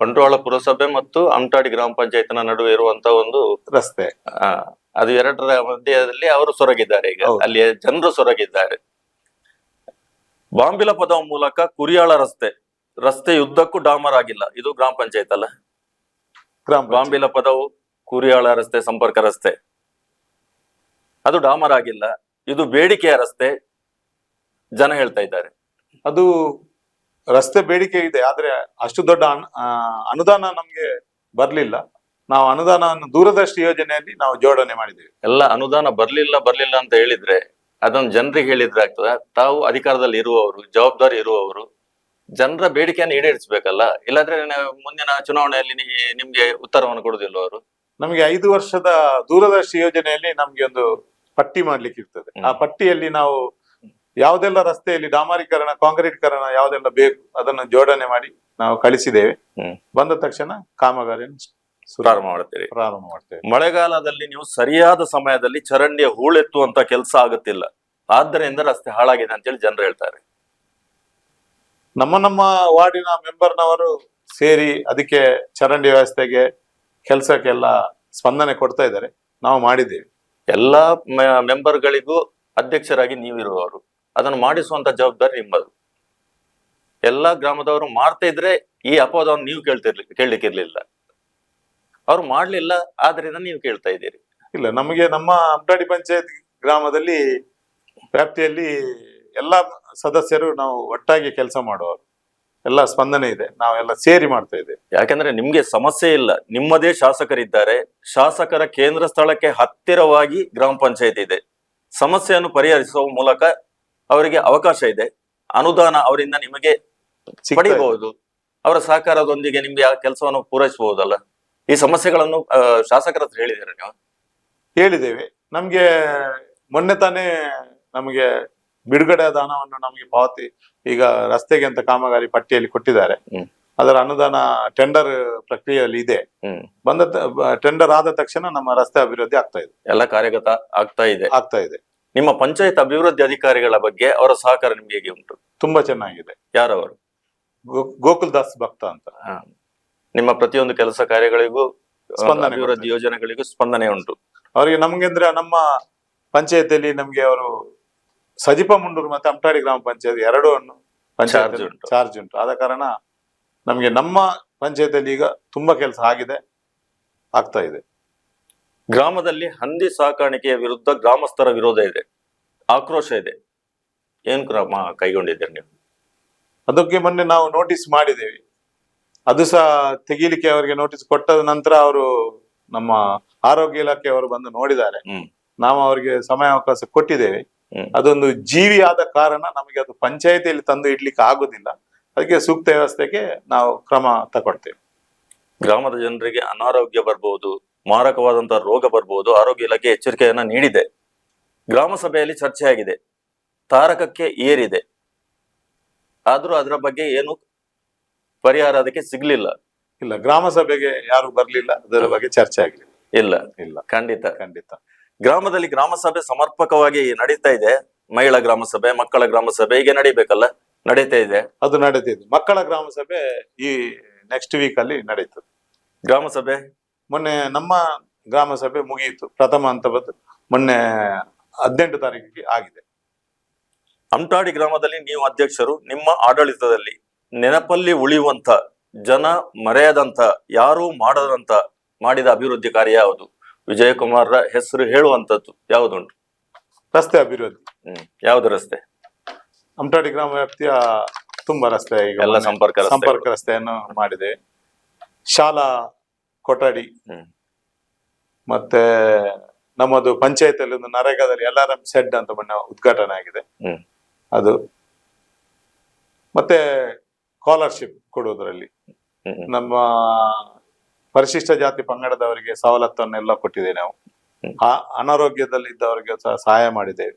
ಬಂಟ್ವಾಳ ಪುರಸಭೆ ಮತ್ತು ಅಂಟಾಡಿ ಗ್ರಾಮ ಪಂಚಾಯತ್ನ ನಡುವೆ ಇರುವಂತ ಒಂದು ರಸ್ತೆ. ಅದು ಎರಡರ ಮಧ್ಯದಲ್ಲಿ ಅವರು ಸೊರಗಿದ್ದಾರೆ ಈಗ. ಅಲ್ಲಿ ಜನರು ಸೊರಗಿದ್ದಾರೆ. ಬಾಂಬಿಲ ಪದ ಮೂಲಕ ಕುರಿಯಾಳ ರಸ್ತೆ ರಸ್ತೆ ಯುದ್ಧಕ್ಕೂ ಡಾಮರ್ ಆಗಿಲ್ಲ. ಇದು ಗ್ರಾಮ ಪಂಚಾಯತ್ ಅಲ್ಲ? ಗ್ರಾಮ. ಬಾಂಬಿಲ ಪದವು ಕುರಿಯಾಳ ರಸ್ತೆ ಸಂಪರ್ಕ ರಸ್ತೆ. ಅದು ಡಾಮರ್ ಆಗಿಲ್ಲ. ಇದು ಬೇಡಿಕೆಯ ರಸ್ತೆ ಜನ ಹೇಳ್ತಾ ಇದ್ದಾರೆ. ಅದು ರಸ್ತೆ ಬೇಡಿಕೆ ಇದೆ ಆದ್ರೆ ಅಷ್ಟು ದೊಡ್ಡ ಅನ್- ಅನುದಾನ ನಮ್ಗೆ ಬರ್ಲಿಲ್ಲ. ನಾವು ಅನುದಾನವನ್ನು ದೂರದೃಷ್ಟಿ ಯೋಜನೆಯಲ್ಲಿ ನಾವು ಜೋಡಣೆ ಮಾಡಿದ್ದೇವೆ. ಎಲ್ಲ ಅನುದಾನ ಬರ್ಲಿಲ್ಲ ಬರ್ಲಿಲ್ಲ ಅಂತ ಹೇಳಿದ್ರೆ ಅದನ್ನು ಜನರಿಗೆ ಹೇಳಿದ್ರೆ ಆಗ್ತದೆ. ತಾವು ಅಧಿಕಾರದಲ್ಲಿ ಇರುವವರು ಜವಾಬ್ದಾರಿ ಇರುವವರು ಜನರ ಬೇಡಿಕೆಯನ್ನು ಈಡೇರಿಸಬೇಕಲ್ಲ. ಇಲ್ಲಾಂದ್ರೆ ಮುಂದಿನ ಚುನಾವಣೆಯಲ್ಲಿ ನಿಮ್ಗೆ ಉತ್ತರವನ್ನು ಕೊಡುದಿಲ್ಲ ಅವರು. ನಮಗೆ ಐದು ವರ್ಷದ ದೂರದರ್ಶಿ ಯೋಜನೆಯಲ್ಲಿ ನಮ್ಗೆ ಒಂದು ಪಟ್ಟಿ ಮಾಡ್ಲಿಕ್ಕೆ ಇರ್ತದೆ. ಆ ಪಟ್ಟಿಯಲ್ಲಿ ನಾವು ಯಾವುದೆಲ್ಲ ರಸ್ತೆಯಲ್ಲಿ ಡಾಮರೀಕರಣ ಕಾಂಕ್ರೀಟ್ಕರಣ ಯಾವುದೆಲ್ಲ ಬೇಕು ಅದನ್ನು ಜೋಡಣೆ ಮಾಡಿ ನಾವು ಕಳಿಸಿದ್ದೇವೆ. ಬಂದ ತಕ್ಷಣ ಕಾಮಗಾರಿಯನ್ನು ಪ್ರಾರಂಭ ಮಾಡ್ತೀರಿ. ಪ್ರಾರಂಭ ಮಾಡ್ತೇವೆ. ಮಳೆಗಾಲದಲ್ಲಿ ನೀವು ಸರಿಯಾದ ಸಮಯದಲ್ಲಿ ಚರಂಡಿಯ ಹೂಳೆತ್ತುವಂತ ಕೆಲಸ ಆಗುತ್ತಿಲ್ಲ. ಆದ್ದರಿಂದ ರಸ್ತೆ ಹಾಳಾಗಿದೆ ಅಂತೇಳಿ ಜನರು ಹೇಳ್ತಾರೆ. ನಮ್ಮ ನಮ್ಮ ವಾರ್ಡಿನ ಮೆಂಬರ್ನವರು ಸೇರಿ ಅದಕ್ಕೆ ಚರಂಡಿ ವ್ಯವಸ್ಥೆಗೆ ಕೆಲಸಕ್ಕೆಲ್ಲ ಸ್ಪಂದನೆ ಕೊಡ್ತಾ ಇದ್ದಾರೆ. ನಾವು ಮಾಡಿದ್ದೇವೆ. ಎಲ್ಲಾ ಮೆಂಬರ್ಗಳಿಗೂ ಅಧ್ಯಕ್ಷರಾಗಿ ನೀವಿರುವವರು. ಅದನ್ನು ಮಾಡಿಸುವಂತ ಜವಾಬ್ದಾರಿ ನಿಮ್ಮದು. ಎಲ್ಲಾ ಗ್ರಾಮದವರು ಮಾಡ್ತಾ ಇದ್ರೆ ಈ ಅಪವಾದವನ್ನು ನೀವು ಕೇಳ್ತಿರ್ಲಿ ಕೇಳಲಿಕ್ಕಿರ್ಲಿಲ್ಲ. ಅವ್ರು ಮಾಡ್ಲಿಲ್ಲ ಆದ್ರಿಂದ ನೀವು ಕೇಳ್ತಾ ಇದ್ದೀರಿ. ಇಲ್ಲ ನಮಗೆ ನಮ್ಮ ಅಂಬಾಡಿ ಪಂಚಾಯತ್ ಗ್ರಾಮದಲ್ಲಿ ವ್ಯಾಪ್ತಿಯಲ್ಲಿ ಎಲ್ಲ ಸದಸ್ಯರು ನಾವು ಒಟ್ಟಾಗಿ ಕೆಲಸ ಮಾಡುವವರು. ಎಲ್ಲ ಸ್ಪಂದನೆ ಇದೆ ನಾವೆಲ್ಲ ಸೇರಿ ಮಾಡ್ತಾ ಇದ್ದೇವೆ. ಯಾಕಂದ್ರೆ ನಿಮ್ಗೆ ಸಮಸ್ಯೆ ಇಲ್ಲ ನಿಮ್ಮದೇ ಶಾಸಕರಿದ್ದಾರೆ. ಶಾಸಕರ ಕೇಂದ್ರ ಸ್ಥಳಕ್ಕೆ ಹತ್ತಿರವಾಗಿ ಗ್ರಾಮ ಪಂಚಾಯತ್ ಇದೆ. ಸಮಸ್ಯೆಯನ್ನು ಪರಿಹರಿಸುವ ಮೂಲಕ ಅವರಿಗೆ ಅವಕಾಶ ಇದೆ. ಅನುದಾನ ಅವರಿಂದ ನಿಮಗೆ ಪಡೆಯಬಹುದು. ಪಡಿಬಹುದು. ಅವರ ಸಹಕಾರದೊಂದಿಗೆ ನಿಮ್ಗೆ ಆ ಕೆಲಸವನ್ನು ಪೂರೈಸಬಹುದಲ್ಲ? ಈ ಸಮಸ್ಯೆಗಳನ್ನು ಶಾಸಕರ ಹತ್ರ ಹೇಳಿದ್ದೀರಾ ನೀವು? ಹೇಳಿದ್ದೇವೆ. ನಮ್ಗೆ ಮೊನ್ನೆ ತಾನೇ ನಮಗೆ ಬಿಡುಗಡೆ ದಾನವನ್ನು ನಮಗೆ ಪಾವತಿ ಈಗ ರಸ್ತೆಗೆ ಅಂತ ಕಾಮಗಾರಿ ಪಟ್ಟಿಯಲ್ಲಿ ಕೊಟ್ಟಿದ್ದಾರೆ. ಅದರ ಅನುದಾನ ಟೆಂಡರ್ ಪ್ರಕ್ರಿಯೆಯಲ್ಲಿ ಇದೆ. ಬಂದ ಟೆಂಡರ್ ಆದ ತಕ್ಷಣ ನಮ್ಮ ರಸ್ತೆ ಅಭಿವೃದ್ಧಿ ಆಗ್ತಾ ಇದೆ. ಎಲ್ಲ ಕಾರ್ಯಗತ ಆಗ್ತಾ ಇದೆ. ಆಗ್ತಾ ಇದೆ. ನಿಮ್ಮ ಪಂಚಾಯತ್ ಅಭಿವೃದ್ಧಿ ಅಧಿಕಾರಿಗಳ ಬಗ್ಗೆ ಅವರ ಸಹಕಾರ ನಿಮ್ಗೆ ಹೇಗೆ ಉಂಟು? ತುಂಬಾ ಚೆನ್ನಾಗಿದೆ. ಯಾರವರು? ಗೋಕುಲ್ ದಾಸ್ ಭಕ್ತ ಅಂತ. ನಿಮ್ಮ ಪ್ರತಿಯೊಂದು ಕೆಲಸ ಕಾರ್ಯಗಳಿಗೂ ಅಭಿವೃದ್ಧಿ ಯೋಜನೆಗಳಿಗೂ ಸ್ಪಂದನೆ ಉಂಟು. ಅವರಿಗೆ ನಮ್ಗೆ ಅಂದ್ರೆ ನಮ್ಮ ಪಂಚಾಯತಿಯಲ್ಲಿ ನಮ್ಗೆ ಅವರು ಸಜಿಪ ಮುಂಡೂರು ಮತ್ತೆ ಅಂಟಾಡಿ ಗ್ರಾಮ ಪಂಚಾಯತ್ ಎರಡು ಅನ್ನು ಉಂಟು. ಚಾರ್ಜ್ ಉಂಟು. ಆದ ಕಾರಣ ನಮ್ಗೆ ನಮ್ಮ ಪಂಚಾಯತಿಯಲ್ಲಿ ಈಗ ತುಂಬಾ ಕೆಲಸ ಆಗಿದೆ ಆಗ್ತಾ ಇದೆ. ಗ್ರಾಮದಲ್ಲಿ ಹಂದಿ ಸಾಕಾಣಿಕೆಯ ವಿರುದ್ಧ ಗ್ರಾಮಸ್ಥರ ವಿರೋಧ ಇದೆ ಆಕ್ರೋಶ ಇದೆ. ಏನ್ ಕ್ರಮ ಕೈಗೊಂಡಿದ್ದೀರಿ ನೀವು? ಅದಕ್ಕೆ ಮೊನ್ನೆ ನಾವು ನೋಟಿಸ್ ಮಾಡಿದ್ದೇವೆ. ಅದು ಸಹ ತೆಗೀಲಿಕ್ಕೆ ಅವರಿಗೆ ನೋಟಿಸ್ ಕೊಟ್ಟದ ನಂತರ ಅವರು ನಮ್ಮ ಆರೋಗ್ಯ ಇಲಾಖೆ ಅವರು ಬಂದು ನೋಡಿದ್ದಾರೆ. ನಾವು ಅವರಿಗೆ ಸಮಯಾವಕಾಶ ಕೊಟ್ಟಿದ್ದೇವೆ. ಹ್ಮ್. ಅದೊಂದು ಜೀವಿ ಆದ ಕಾರಣ ನಮಗೆ ಅದು ಪಂಚಾಯತಿಯಲ್ಲಿ ತಂದು ಇಡ್ಲಿಕ್ಕೆ ಆಗುದಿಲ್ಲ. ಅದಕ್ಕೆ ಸೂಕ್ತ ವ್ಯವಸ್ಥೆಗೆ ನಾವು ಕ್ರಮ ತಗೊಳ್ತೇವೆ. ಗ್ರಾಮದ ಜನರಿಗೆ ಅನಾರೋಗ್ಯ ಬರಬಹುದು ಮಾರಕವಾದಂತಹ ರೋಗ ಬರಬಹುದು ಆರೋಗ್ಯ ಇಲಾಖೆ ಎಚ್ಚರಿಕೆಯನ್ನ ನೀಡಿದೆ. ಗ್ರಾಮ ಸಭೆಯಲ್ಲಿ ಚರ್ಚೆ ಆಗಿದೆ ತಾರಕಕ್ಕೆ ಏರಿದೆ. ಆದ್ರೂ ಅದರ ಬಗ್ಗೆ ಏನು ಪರಿಹಾರ ಅದಕ್ಕೆ ಸಿಗ್ಲಿಲ್ಲ. ಇಲ್ಲ ಗ್ರಾಮ ಸಭೆಗೆ ಯಾರು ಬರ್ಲಿಲ್ಲ ಅದರ ಬಗ್ಗೆ ಚರ್ಚೆ ಆಗಲಿಲ್ಲ. ಇಲ್ಲ ಇಲ್ಲ. ಖಂಡಿತ. ಖಂಡಿತ. ಗ್ರಾಮದಲ್ಲಿ ಗ್ರಾಮ ಸಭೆ ಸಮರ್ಪಕವಾಗಿ ನಡೀತಾ ಇದೆ. ಮಹಿಳಾ ಗ್ರಾಮ ಸಭೆ ಮಕ್ಕಳ ಗ್ರಾಮ ಸಭೆ ಹೀಗೆ ನಡೀಬೇಕಲ್ಲ? ನಡೀತಾ ಇದೆ. ಅದು ನಡೀತಿದೆ ಮಕ್ಕಳ ಗ್ರಾಮ ಸಭೆ ಈ ನೆಕ್ಸ್ಟ್ ವೀಕ್ ಅಲ್ಲಿ ನಡೀತದೆ. ಗ್ರಾಮ ಸಭೆ? ಮೊನ್ನೆ ನಮ್ಮ ಗ್ರಾಮ ಸಭೆ ಮುಗಿಯಿತು. ಪ್ರಥಮ ಹಂತದ್ದು ಮೊನ್ನೆ ಹದಿನೆಂಟು ತಾರೀಕಿಗೆ ಆಗಿದೆ. ಅಂಟಾಡಿ ಗ್ರಾಮದಲ್ಲಿ ನೀವು ಅಧ್ಯಕ್ಷರು ನಿಮ್ಮ ಆಡಳಿತದಲ್ಲಿ ನೆನಪಲ್ಲಿ ಉಳಿಯುವಂತ ಜನ ಮರೆಯದಂತ ಯಾರೂ ಮಾಡದಂತ ಮಾಡಿದ ಅಭಿವೃದ್ಧಿ ಕಾರ್ಯ ಯಾವುದು? ವಿಜಯಕುಮಾರ್ರ ಹೆಸರು ಹೇಳುವಂತದ್ದು ಯಾವುದುಂಟು? ರಸ್ತೆ ಅಭಿವೃದ್ಧಿ. ಹ್ಮ್ ಯಾವ್ದು ರಸ್ತೆ? ಅಂಟಾಡಿ ಗ್ರಾಮ ವ್ಯಾಪ್ತಿಯ ತುಂಬಾ ರಸ್ತೆ ಈಗ ಎಲ್ಲ ಸಂಪರ್ಕ ರಸ್ತೆಗಳು. ಸಂಪರ್ಕ ರಸ್ತೆಯನ್ನು ಮಾಡಿದೆ. ಶಾಲಾ ಕೊಠಡಿ ಹ್ಮ್. ಮತ್ತೆ ನಮ್ಮದು ಪಂಚಾಯತ್ ಒಂದು ನರೇಗಾದಲ್ಲಿ ಎಲ್ ಆರ್ ಎಂ ಸೆಡ್ ಅಂತ ಮೊನ್ನೆ ಉದ್ಘಾಟನೆ ಆಗಿದೆ. ಹ್ಮ್. ಅದು. ಮತ್ತೆ ಸ್ಕಾಲರ್ಶಿಪ್ ಕೊಡುವುದರಲ್ಲಿ. ನಮ್ಮ ಪರಿಶಿಷ್ಟ ಜಾತಿ ಪಂಗಡದವರಿಗೆ ಸವಲತ್ತನ್ನೆಲ್ಲ ಕೊಟ್ಟಿದ್ದೇವೆ ನಾವು. ಆ ಅನಾರೋಗ್ಯದಲ್ಲಿ ಇದ್ದವರಿಗೆ ಸಹ ಸಹಾಯ ಮಾಡಿದ್ದೇವೆ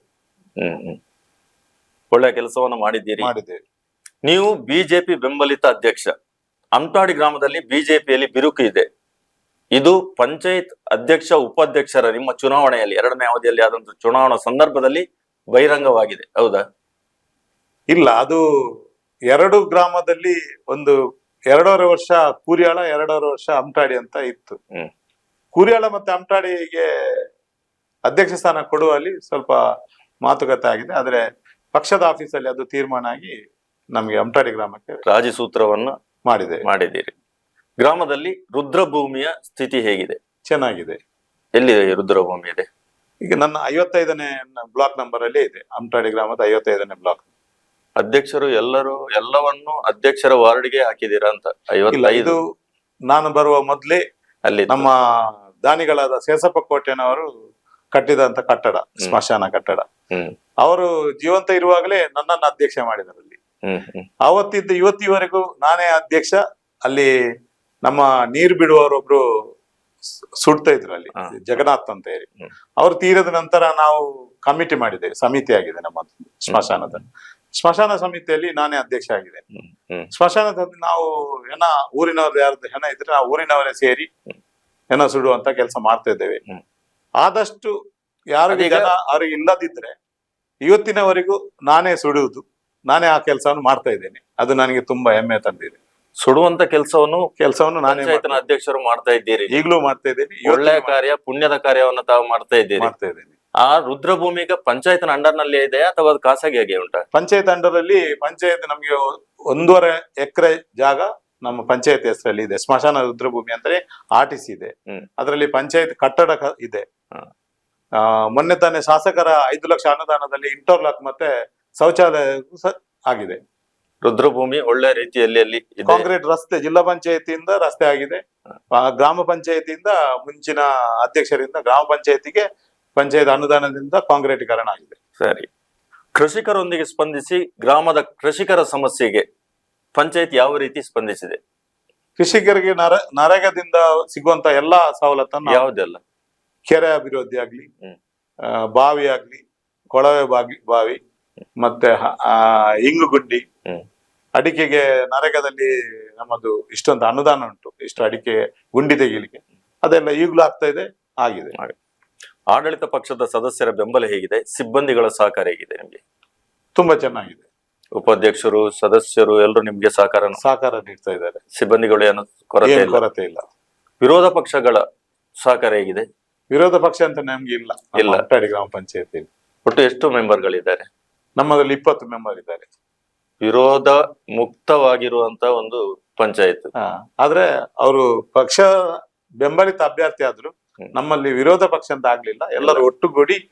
ಒಳ್ಳೆ ಕೆಲಸವನ್ನು ಮಾಡಿದ್ದೀರಿ. ಮಾಡಿದ್ದೇವೆ ನೀವು ಬಿಜೆಪಿ ಬೆಂಬಲಿತ ಅಧ್ಯಕ್ಷ. ಅಂತಾಡಿ ಗ್ರಾಮದಲ್ಲಿ ಬಿಜೆಪಿಯಲ್ಲಿ ಬಿರುಕು ಇದೆ. ಇದು ಪಂಚಾಯತ್ ಅಧ್ಯಕ್ಷ ಉಪಾಧ್ಯಕ್ಷರ ನಿಮ್ಮ ಚುನಾವಣೆಯಲ್ಲಿ ಎರಡನೇ ಅವಧಿಯಲ್ಲಿ ಆದಂತಹ ಚುನಾವಣಾ ಸಂದರ್ಭದಲ್ಲಿ ಬಹಿರಂಗವಾಗಿದೆ. ಹೌದಾ? ಇಲ್ಲ ಅದು ಎರಡು ಗ್ರಾಮದಲ್ಲಿ ಒಂದು ಎರಡೂವರೆ ವರ್ಷ ಕೂರಿಯಾಳ ಎರಡೂವರೆ ವರ್ಷ ಅಮಟಾಡಿ ಅಂತ ಇತ್ತು. ಕೂರಿಯಾಳ ಮತ್ತೆ ಅಮಟಾಡಿಗೆ ಅಧ್ಯಕ್ಷ ಸ್ಥಾನ ಕೊಡುವಲ್ಲಿ ಸ್ವಲ್ಪ ಮಾತುಕತೆ ಆಗಿದೆ. ಆದ್ರೆ ಪಕ್ಷದ ಆಫೀಸಲ್ಲಿ ಅದು ತೀರ್ಮಾನ ಆಗಿ ನಮಗೆ ಅಮಟಾಡಿ ಗ್ರಾಮಕ್ಕೆ ರಾಜಸೂತ್ರವನ್ನ ಮಾಡಿದೆ. ಮಾಡಿದ್ದೀರಿ. ಗ್ರಾಮದಲ್ಲಿ ರುದ್ರಭೂಮಿಯ ಸ್ಥಿತಿ ಹೇಗಿದೆ? ಚೆನ್ನಾಗಿದೆ. ಎಲ್ಲಿ ರುದ್ರಭೂಮಿ ಇದೆ? ಈಗ ನನ್ನ ಐವತ್ತೈದನೇ ಬ್ಲಾಕ್ ನಂಬರ್ ಅಲ್ಲಿ ಇದೆ. ಅಮಟಾಡಿ ಗ್ರಾಮದ ಐವತ್ತೈದನೇ ಬ್ಲಾಕ್. ಅಧ್ಯಕ್ಷರು ಎಲ್ಲರೂ ಎಲ್ಲವನ್ನು ಅಧ್ಯಕ್ಷರ ವಾರ್ಡ್ಗೆ ಹಾಕಿದ್ದೀರಾ ಅಂತ ಐವತ್ತೈದು. ಇದು ನಾನು ಬರುವ ಮೊದಲೇ ಅಲ್ಲಿ ನಮ್ಮ ದಾನಿಗಳಾದ ಸೇಸಪ್ಪ ಕೋಟೆನವರು ಕಟ್ಟಿದಂತ ಕಟ್ಟಡ ಸ್ಮಶಾನ ಕಟ್ಟಡ. ಅವರು ಜೀವಂತ ಇರುವಾಗಲೇ ನನ್ನನ್ನು ಅಧ್ಯಕ್ಷ ಮಾಡಿದರು ಅಲ್ಲಿ. ಅವತ್ತಿದ್ದ ಇವತ್ತಿವರೆಗೂ ನಾನೇ ಅಧ್ಯಕ್ಷ ಅಲ್ಲಿ ನಮ್ಮ ನೀರು ಬಿಡುವವರೊಬ್ರು ಸುಡ್ತಾ ಇದ್ರು ಅಲ್ಲಿ. ಜಗನ್ನಾಥ್ ಅಂತ ಹೇಳಿ. ಅವ್ರು ತೀರದ ನಂತರ ನಾವು ಕಮಿಟಿ ಮಾಡಿದ್ದೇವೆ ಸಮಿತಿ ಆಗಿದೆ ನಮ್ಮ ಸ್ಮಶಾನದ. ಸ್ಮಶಾನ ಸಮಿತಿಯಲ್ಲಿ ನಾನೇ ಅಧ್ಯಕ್ಷ ಆಗಿದೆ ಹ್ಮ್. ಹ್ಮ್ ಸ್ಮಶಾನದಲ್ಲಿ ನಾವು ಏನ ಊರಿನವ್ರದ್ದು ಯಾರ್ದು ಹೆಣ ಇದ್ರೆ ನಾವು ಊರಿನವರೇ ಸೇರಿ ಹೆಣ ಸುಡುವಂತ ಕೆಲಸ ಮಾಡ್ತಾ ಇದ್ದೇವೆ. ಆದಷ್ಟು ಯಾರು ಜನ ಅವ್ರಿಗೆ ಇಲ್ಲದಿದ್ರೆ ಇವತ್ತಿನವರೆಗೂ ನಾನೇ ಸುಡುವುದು. ನಾನೇ ಆ ಕೆಲಸವನ್ನು ಮಾಡ್ತಾ ಇದ್ದೇನೆ. ಅದು ನನಗೆ ತುಂಬಾ ಹೆಮ್ಮೆ ತಂದಿದೆ. ಸುಡುವಂತ ಕೆಲಸವನ್ನು ಕೆಲಸವನ್ನು ನಾನೇ ಅಧ್ಯಕ್ಷರು ಮಾಡ್ತಾ ಇದ್ದೀರಿ ಈಗಲೂ ಮಾಡ್ತಾ ಇದ್ದೇನೆ. ಒಳ್ಳೆಯ ಕಾರ್ಯ ಪುಣ್ಯದ ಕಾರ್ಯವನ್ನು ತಾವು ಮಾಡ್ತಾ ಇದ್ದೀರಿ. ಮಾಡ್ತಾ ಇದ್ದೇನೆ. ಆ ರುದ್ರಭೂಮಿ ಈಗ ಪಂಚಾಯತ್ನ ಅಂಡರ್ನಲ್ಲಿ ಇದೆ ಅಥವಾ ಅದು ಖಾಸಗಿಯಾಗಿ ಉಂಟಾ? ಪಂಚಾಯತ್ ಅಂಡರ್ ಅಲ್ಲಿ ಪಂಚಾಯತ್ ನಮಗೆ ಒಂದೂವರೆ ಎಕರೆ ಜಾಗ ನಮ್ಮ ಪಂಚಾಯತ್ ಹೆಸರಲ್ಲಿ ಇದೆ. ಸ್ಮಶಾನ ರುದ್ರಭೂಮಿ ಅಂದ್ರೆ ಆರ್ ಟಿ ಸಿ ಇದೆ. ಅದರಲ್ಲಿ ಪಂಚಾಯತ್ ಕಟ್ಟಡ ಇದೆ. ಆ, ಮೊನ್ನೆ ತಾನೇ ಶಾಸಕರ ಐದು ಲಕ್ಷ ಅನುದಾನದಲ್ಲಿ ಇಂಟರ್ಲಾಕ್ ಮತ್ತೆ ಶೌಚಾಲಯ ಆಗಿದೆ. ರುದ್ರಭೂಮಿ ಒಳ್ಳೆ ರೀತಿಯಲ್ಲಿ ಅಲ್ಲಿ ಕಾಂಕ್ರೀಟ್ ರಸ್ತೆ ಜಿಲ್ಲಾ ಪಂಚಾಯತಿಯಿಂದ ರಸ್ತೆ ಆಗಿದೆ. ಗ್ರಾಮ ಪಂಚಾಯತಿಯಿಂದ ಮುಂಚಿನ ಅಧ್ಯಕ್ಷರಿಂದ ಗ್ರಾಮ ಪಂಚಾಯತಿಗೆ ಪಂಚಾಯತ್ ಅನುದಾನದಿಂದ ಕಾಂಕ್ರೀಟೀಕರಣ ಆಗಿದೆ. ಸರಿ. ಕೃಷಿಕರೊಂದಿಗೆ ಸ್ಪಂದಿಸಿ ಗ್ರಾಮದ ಕೃಷಿಕರ ಸಮಸ್ಯೆಗೆ ಪಂಚಾಯತ್ ಯಾವ ರೀತಿ ಸ್ಪಂದಿಸಿದೆ? ಕೃಷಿಕರಿಗೆ ನರ ನರೇಗದಿಂದ ಸಿಗುವಂತ ಎಲ್ಲಾ ಸವಲತ್ತನ್ನು ಯಾವುದೆಲ್ಲ? ಕೆರೆ ಅಭಿವೃದ್ಧಿ ಆಗ್ಲಿ ಬಾವಿ ಆಗ್ಲಿ ಕೊಳವೆ ಬಾವಿ ಬಾವಿ ಮತ್ತೆ ಹ- ಆ, ಇಂಗು ಗುಂಡಿ ಅಡಿಕೆಗೆ ನರೇಗಾದಲ್ಲಿ ನಮ್ಮದು ಇಷ್ಟೊಂದು ಅನುದಾನ ಉಂಟು. ಇಷ್ಟು ಅಡಿಕೆ ಗುಂಡಿ ತೆಗೀಲಿಕ್ಕೆ. ಅದೆಲ್ಲ ಈಗಲೂ ಆಗ್ತಾ ಇದೆ ಆಗಿದೆ. ಆಡಳಿತ ಪಕ್ಷದ ಸದಸ್ಯರ ಬೆಂಬಲ ಹೇಗಿದೆ? ಸಿಬ್ಬಂದಿಗಳ ಸಹಕಾರ ಹೇಗಿದೆ ನಿಮಗೆ? ತುಂಬಾ ಚೆನ್ನಾಗಿದೆ. ಉಪಾಧ್ಯಕ್ಷರು ಸದಸ್ಯರು ಎಲ್ಲರೂ ನಿಮ್ಗೆ ಸಹಕಾರ ಸಹಕಾರ ನೀಡ್ತಾ ಇದ್ದಾರೆ. ಸಿಬ್ಬಂದಿಗಳು ಏನು ಕೊರತೆ ಇಲ್ಲ? ಕೊರತೆ ಇಲ್ಲ. ವಿರೋಧ ಪಕ್ಷಗಳ ಸಹಕಾರ ಹೇಗಿದೆ? ವಿರೋಧ ಪಕ್ಷ ಅಂತ ನಮ್ಗೆ ಇಲ್ಲ. ನಮ್ಮ ಇಲ್ಲ. ಅಂಟಾಡಿ ಗ್ರಾಮ ಪಂಚಾಯತಿ ಒಟ್ಟು ಎಷ್ಟು ಮೆಂಬರ್ಗಳಿದ್ದಾರೆ? ನಮ್ಮದ್ರಲ್ಲಿ ಇಪ್ಪತ್ತು ಮೆಂಬರ್ ಇದ್ದಾರೆ. ವಿರೋಧ ಮುಕ್ತವಾಗಿರುವಂತ ಒಂದು ಪಂಚಾಯತ್. ಹಾ ಆದ್ರೆ ಅವರು ಪಕ್ಷ ಬೆಂಬಲಿತ ಅಭ್ಯರ್ಥಿ ಆದ್ರು. ನಮ್ಮಲ್ಲಿ ವಿರೋಧ ಪಕ್ಷ ಅಂತ ಆಗ್ಲಿಲ್ಲ. ಎಲ್ಲರೂ ಒಟ್ಟುಗೂಡಿ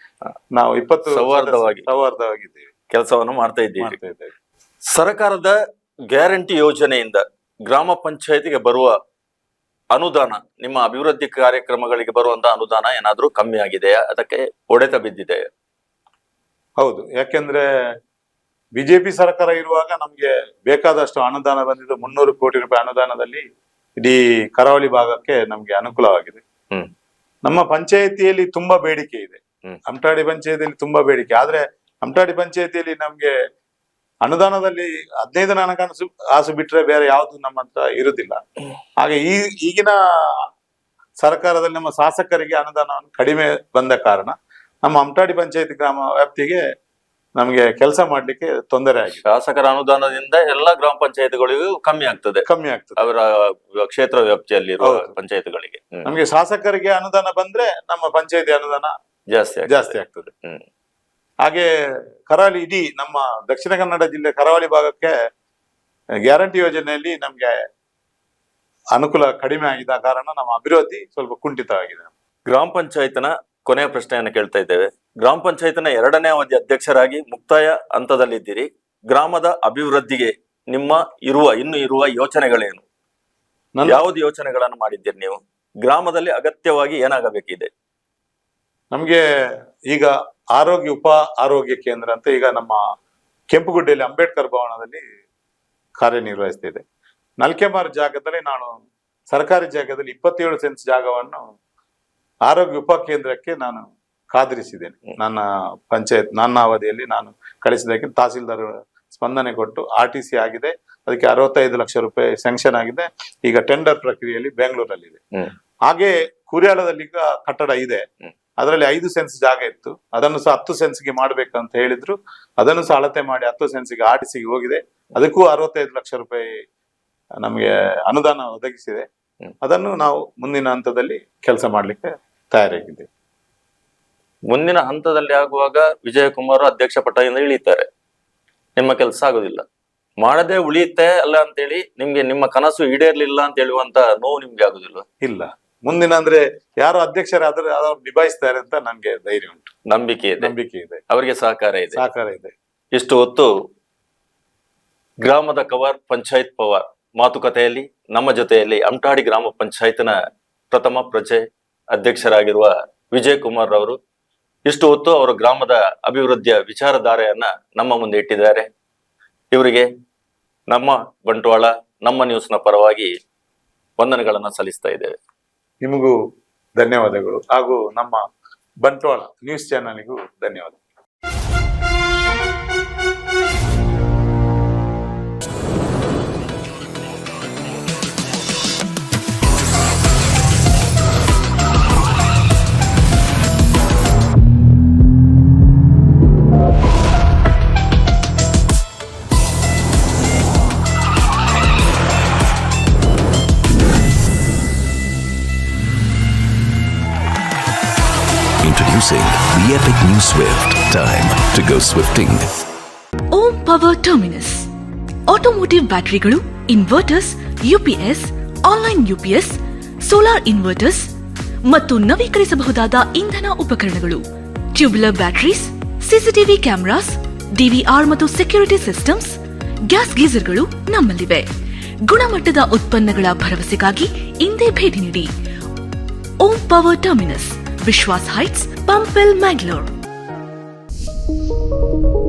ನಾವು ಇಪ್ಪತ್ತು ಸೌಹಾರ್ದವಾಗಿ. ಸೌಹಾರ್ದವಾಗಿದ್ದೇವೆ. ಕೆಲಸವನ್ನು ಮಾಡ್ತಾ ಇದ್ದೀವಿ. ಸರ್ಕಾರದ ಗ್ಯಾರಂಟಿ ಯೋಜನೆಯಿಂದ ಗ್ರಾಮ ಪಂಚಾಯತಿಗೆ ಬರುವ ಅನುದಾನ ನಿಮ್ಮ ಅಭಿವೃದ್ಧಿ ಕಾರ್ಯಕ್ರಮಗಳಿಗೆ ಬರುವಂತಹ ಅನುದಾನ ಏನಾದರೂ ಕಮ್ಮಿ ಆಗಿದೆಯಾ? ಅದಕ್ಕೆ ಒಡೆತ ಬಿದ್ದಿದೆ. ಹೌದು. ಯಾಕೆಂದ್ರೆ ಬಿಜೆಪಿ ಸರ್ಕಾರ ಇರುವಾಗ ನಮ್ಗೆ ಬೇಕಾದಷ್ಟು ಅನುದಾನ ಬಂದಿದ್ದು ಮುನ್ನೂರು ಕೋಟಿ ರೂಪಾಯಿ ಅನುದಾನದಲ್ಲಿ ಇಡೀ ಕರಾವಳಿ ಭಾಗಕ್ಕೆ ನಮ್ಗೆ ಅನುಕೂಲವಾಗಿದೆ. ಹ್ಮ್. ನಮ್ಮ ಪಂಚಾಯತಿಯಲ್ಲಿ ತುಂಬಾ ಬೇಡಿಕೆ ಇದೆ. ಅಮ್ಟಾಡಿ ಪಂಚಾಯತಿಯಲ್ಲಿ ತುಂಬಾ ಬೇಡಿಕೆ. ಆದ್ರೆ ಅಮಟಾಡಿ ಪಂಚಾಯತಿಯಲ್ಲಿ ನಮ್ಗೆ ಅನುದಾನದಲ್ಲಿ ಹದಿನೈದು ಹಣಕಾಸು ಆಸು ಬಿಟ್ರೆ ಬೇರೆ ಯಾವುದು ನಮ್ಮ ಹತ್ರ ಇರುದಿಲ್ಲ. ಹಾಗೆ ಈ ಈಗಿನ ಸರ್ಕಾರದಲ್ಲಿ ನಮ್ಮ ಶಾಸಕರಿಗೆ ಅನುದಾನವನ್ನು ಕಡಿಮೆ ಬಂದ ಕಾರಣ ನಮ್ಮ ಅಮಟಾಡಿ ಪಂಚಾಯತಿ ಗ್ರಾಮ ವ್ಯಾಪ್ತಿಗೆ ನಮಗೆ ಕೆಲಸ ಮಾಡ್ಲಿಕ್ಕೆ ತೊಂದರೆ ಆಗಿದೆ. ಶಾಸಕರ ಅನುದಾನದಿಂದ ಎಲ್ಲಾ ಗ್ರಾಮ ಪಂಚಾಯತ್ಗಳಿಗೂ ಕಮ್ಮಿ ಆಗ್ತದೆ. ಕಮ್ಮಿ ಆಗ್ತದೆ. ಅವರ ಕ್ಷೇತ್ರ ವ್ಯಾಪ್ತಿಯಲ್ಲಿರುವ ಪಂಚಾಯತ್ಗಳಿಗೆ. ನಮಗೆ ಶಾಸಕರಿಗೆ ಅನುದಾನ ಬಂದ್ರೆ ನಮ್ಮ ಪಂಚಾಯತಿ ಅನುದಾನ ಜಾಸ್ತಿ. ಜಾಸ್ತಿ ಆಗ್ತದೆ. ಹಾಗೆ ಕರಾವಳಿ ಇಡೀ ನಮ್ಮ ದಕ್ಷಿಣ ಕನ್ನಡ ಜಿಲ್ಲೆ ಕರಾವಳಿ ಭಾಗಕ್ಕೆ ಗ್ಯಾರಂಟಿ ಯೋಜನೆಯಲ್ಲಿ ನಮ್ಗೆ ಅನುಕೂಲ ಕಡಿಮೆ ಆಗಿದ ಕಾರಣ ನಮ್ಮ ಅಭಿವೃದ್ಧಿ ಸ್ವಲ್ಪ ಕುಂಠಿತವಾಗಿದೆ. ಗ್ರಾಮ ಪಂಚಾಯತ್ನ ಕೊನೆಯ ಪ್ರಶ್ನೆಯನ್ನು ಕೇಳ್ತಾ ಇದ್ದೇವೆ. ಗ್ರಾಮ ಪಂಚಾಯತ್ನ ಎರಡನೇ ಅವಧಿ ಅಧ್ಯಕ್ಷರಾಗಿ ಮುಕ್ತಾಯ ಹಂತದಲ್ಲಿದ್ದೀರಿ. ಗ್ರಾಮದ ಅಭಿವೃದ್ಧಿಗೆ ನಿಮ್ಮ ಇರುವ ಇನ್ನು ಇರುವ ಯೋಚನೆಗಳೇನು? ಯಾವ್ದು ಯೋಚನೆಗಳನ್ನು ಮಾಡಿದ್ದೀರಿ ನೀವು? ಗ್ರಾಮದಲ್ಲಿ ಅಗತ್ಯವಾಗಿ ಏನಾಗಬೇಕಿದೆ? ನಮ್ಗೆ ಈಗ ಆರೋಗ್ಯ ಉಪ ಆರೋಗ್ಯ ಕೇಂದ್ರ ಅಂತ ಈಗ ನಮ್ಮ ಕೆಂಪುಗುಡ್ಡೆಯಲ್ಲಿ ಅಂಬೇಡ್ಕರ್ ಭವನದಲ್ಲಿ ಕಾರ್ಯನಿರ್ವಹಿಸ್ತಿದೆ. ನಲ್ಕೆಮಾರ್ ಜಾಗದಲ್ಲಿ ನಾನು ಸರ್ಕಾರಿ ಜಾಗದಲ್ಲಿ ಇಪ್ಪತ್ತೇಳು ಸೆನ್ಸ್ ಜಾಗವನ್ನು ಆರೋಗ್ಯ ಉಪ ಕೇಂದ್ರಕ್ಕೆ ನಾನು ಕಾದಿರಿಸಿದ್ದೇನೆ. ನನ್ನ ಪಂಚಾಯತ್ ನನ್ನ ಅವಧಿಯಲ್ಲಿ ನಾನು ಕಳಿಸಿದ್ದಕ್ಕೆ ತಹಸೀಲ್ದಾರ್ ಸ್ಪಂದನೆ ಕೊಟ್ಟು ಆರ್ ಟಿ ಸಿ ಆಗಿದೆ. ಅದಕ್ಕೆ ಅರವತ್ತೈದು ಲಕ್ಷ ರೂಪಾಯಿ ಸ್ಯಾಂಕ್ಷನ್ ಆಗಿದೆ. ಈಗ ಟೆಂಡರ್ ಪ್ರಕ್ರಿಯೆಯಲ್ಲಿ ಬೆಂಗಳೂರಲ್ಲಿದೆ. ಹಾಗೆ ಕುರಿಯಾಳದಲ್ಲಿ ಈಗ ಕಟ್ಟಡ ಇದೆ. ಅದರಲ್ಲಿ ಐದು ಸೆನ್ಸ್ ಜಾಗ ಇತ್ತು. ಅದನ್ನು ಸಹ ಹತ್ತು ಸೆನ್ಸ್ಗೆ ಮಾಡ್ಬೇಕು ಅಂತ ಹೇಳಿದ್ರು. ಅದನ್ನು ಸಹ ಅಳತೆ ಮಾಡಿ ಹತ್ತು ಸೆನ್ಸ್ಗೆ ಆರ್ ಟಿ ಸಿಗೆ ಹೋಗಿದೆ. ಅದಕ್ಕೂ ಅರವತ್ತೈದು ಲಕ್ಷ ರೂಪಾಯಿ ನಮಗೆ ಅನುದಾನ ಒದಗಿಸಿದೆ. ಅದನ್ನು ನಾವು ಮುಂದಿನ ಹಂತದಲ್ಲಿ ಕೆಲಸ ಮಾಡಲಿಕ್ಕೆ ತಯಾರಾಗಿದ್ದೇವೆ. ಮುಂದಿನ ಹಂತದಲ್ಲಿ ಆಗುವಾಗ ವಿಜಯಕುಮಾರ್ ಅಧ್ಯಕ್ಷ ಪಟ್ಟದಿಂದ ಇಳಿತಾರೆ. ನಿಮ್ಮ ಕೆಲಸ ಆಗೋದಿಲ್ಲ. ಮಾಡದೆ ಉಳಿಯುತ್ತೆ ಅಲ್ಲ ಅಂತೇಳಿ ನಿಮ್ಗೆ ನಿಮ್ಮ ಕನಸು ಈಡೇರ್ಲಿಲ್ಲ ಅಂತ ಹೇಳುವಂತ ನೋವು ನಿಮ್ಗೆ ಆಗುದಿಲ್ಲ ಇಲ್ಲ. ಮುಂದಿನ ಅಂದ್ರೆ ಯಾರು ಅಧ್ಯಕ್ಷರಾದ್ರೆ ಅವ್ರು ನಿಭಾಯಿಸ್ತಾರೆ ಅಂತ ನಮ್ಗೆ ಧೈರ್ಯ ಉಂಟು. ನಂಬಿಕೆ ಇದೆ. ನಂಬಿಕೆ ಇದೆ. ಅವರಿಗೆ ಸಹಕಾರ ಇದೆ. ಸಹಕಾರ ಇದೆ. ಇಷ್ಟು ಹೊತ್ತು ಗ್ರಾಮದ ಕವರ್ ಪಂಚಾಯತ್ ಪವಾರ್ ಮಾತುಕತೆಯಲ್ಲಿ, ನಮ್ಮ ಜೊತೆಯಲ್ಲಿ ಅಂಟಾಡಿ ಗ್ರಾಮ ಪಂಚಾಯತ್ನ ಪ್ರಥಮ ಪ್ರಜೆ ಅಧ್ಯಕ್ಷರಾಗಿರುವ ವಿಜಯ್ ಕುಮಾರ್ ಅವರು ಇಷ್ಟು ಹೊತ್ತು ಅವರ ಗ್ರಾಮದ ಅಭಿವೃದ್ಧಿಯ ವಿಚಾರಧಾರೆಯನ್ನ ನಮ್ಮ ಮುಂದೆ ಇಟ್ಟಿದ್ದಾರೆ. ಇವರಿಗೆ ನಮ್ಮ ಬಂಟ್ವಾಳ, ನಮ್ಮ ನ್ಯೂಸ್ನ ಪರವಾಗಿ ವಂದನೆಗಳನ್ನು ಸಲ್ಲಿಸ್ತಾ ಇದ್ದೇವೆ. ನಿಮಗೂ ಧನ್ಯವಾದಗಳು. ಹಾಗೂ ನಮ್ಮ ಬಂಟ್ವಾಳ ನ್ಯೂಸ್ ಚಾನಲ್ಗೂ ಧನ್ಯವಾದ new Swift. Time to go swifting. Om Power Terminus automotive ಬ್ಯಾಟರಿಗಳು inverters UPS online UPS solar inverters ಮತ್ತು ನವೀಕರಿಸಬಹುದಾದ ಇಂಧನ ಉಪಕರಣಗಳು. Tubular batteries CCTV cameras DVR ಮತ್ತು ಸೆಕ್ಯೂರಿಟಿ ಸಿಸ್ಟಮ್ಸ್ ಗ್ಯಾಸ್ ಗೀಸರ್ಗಳು ನಮ್ಮಲ್ಲಿವೆ. ಗುಣಮಟ್ಟದ ಉತ್ಪನ್ನಗಳ ಭರವಸೆಗಾಗಿ ಇಂದೇ ಭೇಟಿ ನೀಡಿ. Om power terminus Vishwas heights Pumpwell Mangalore thank you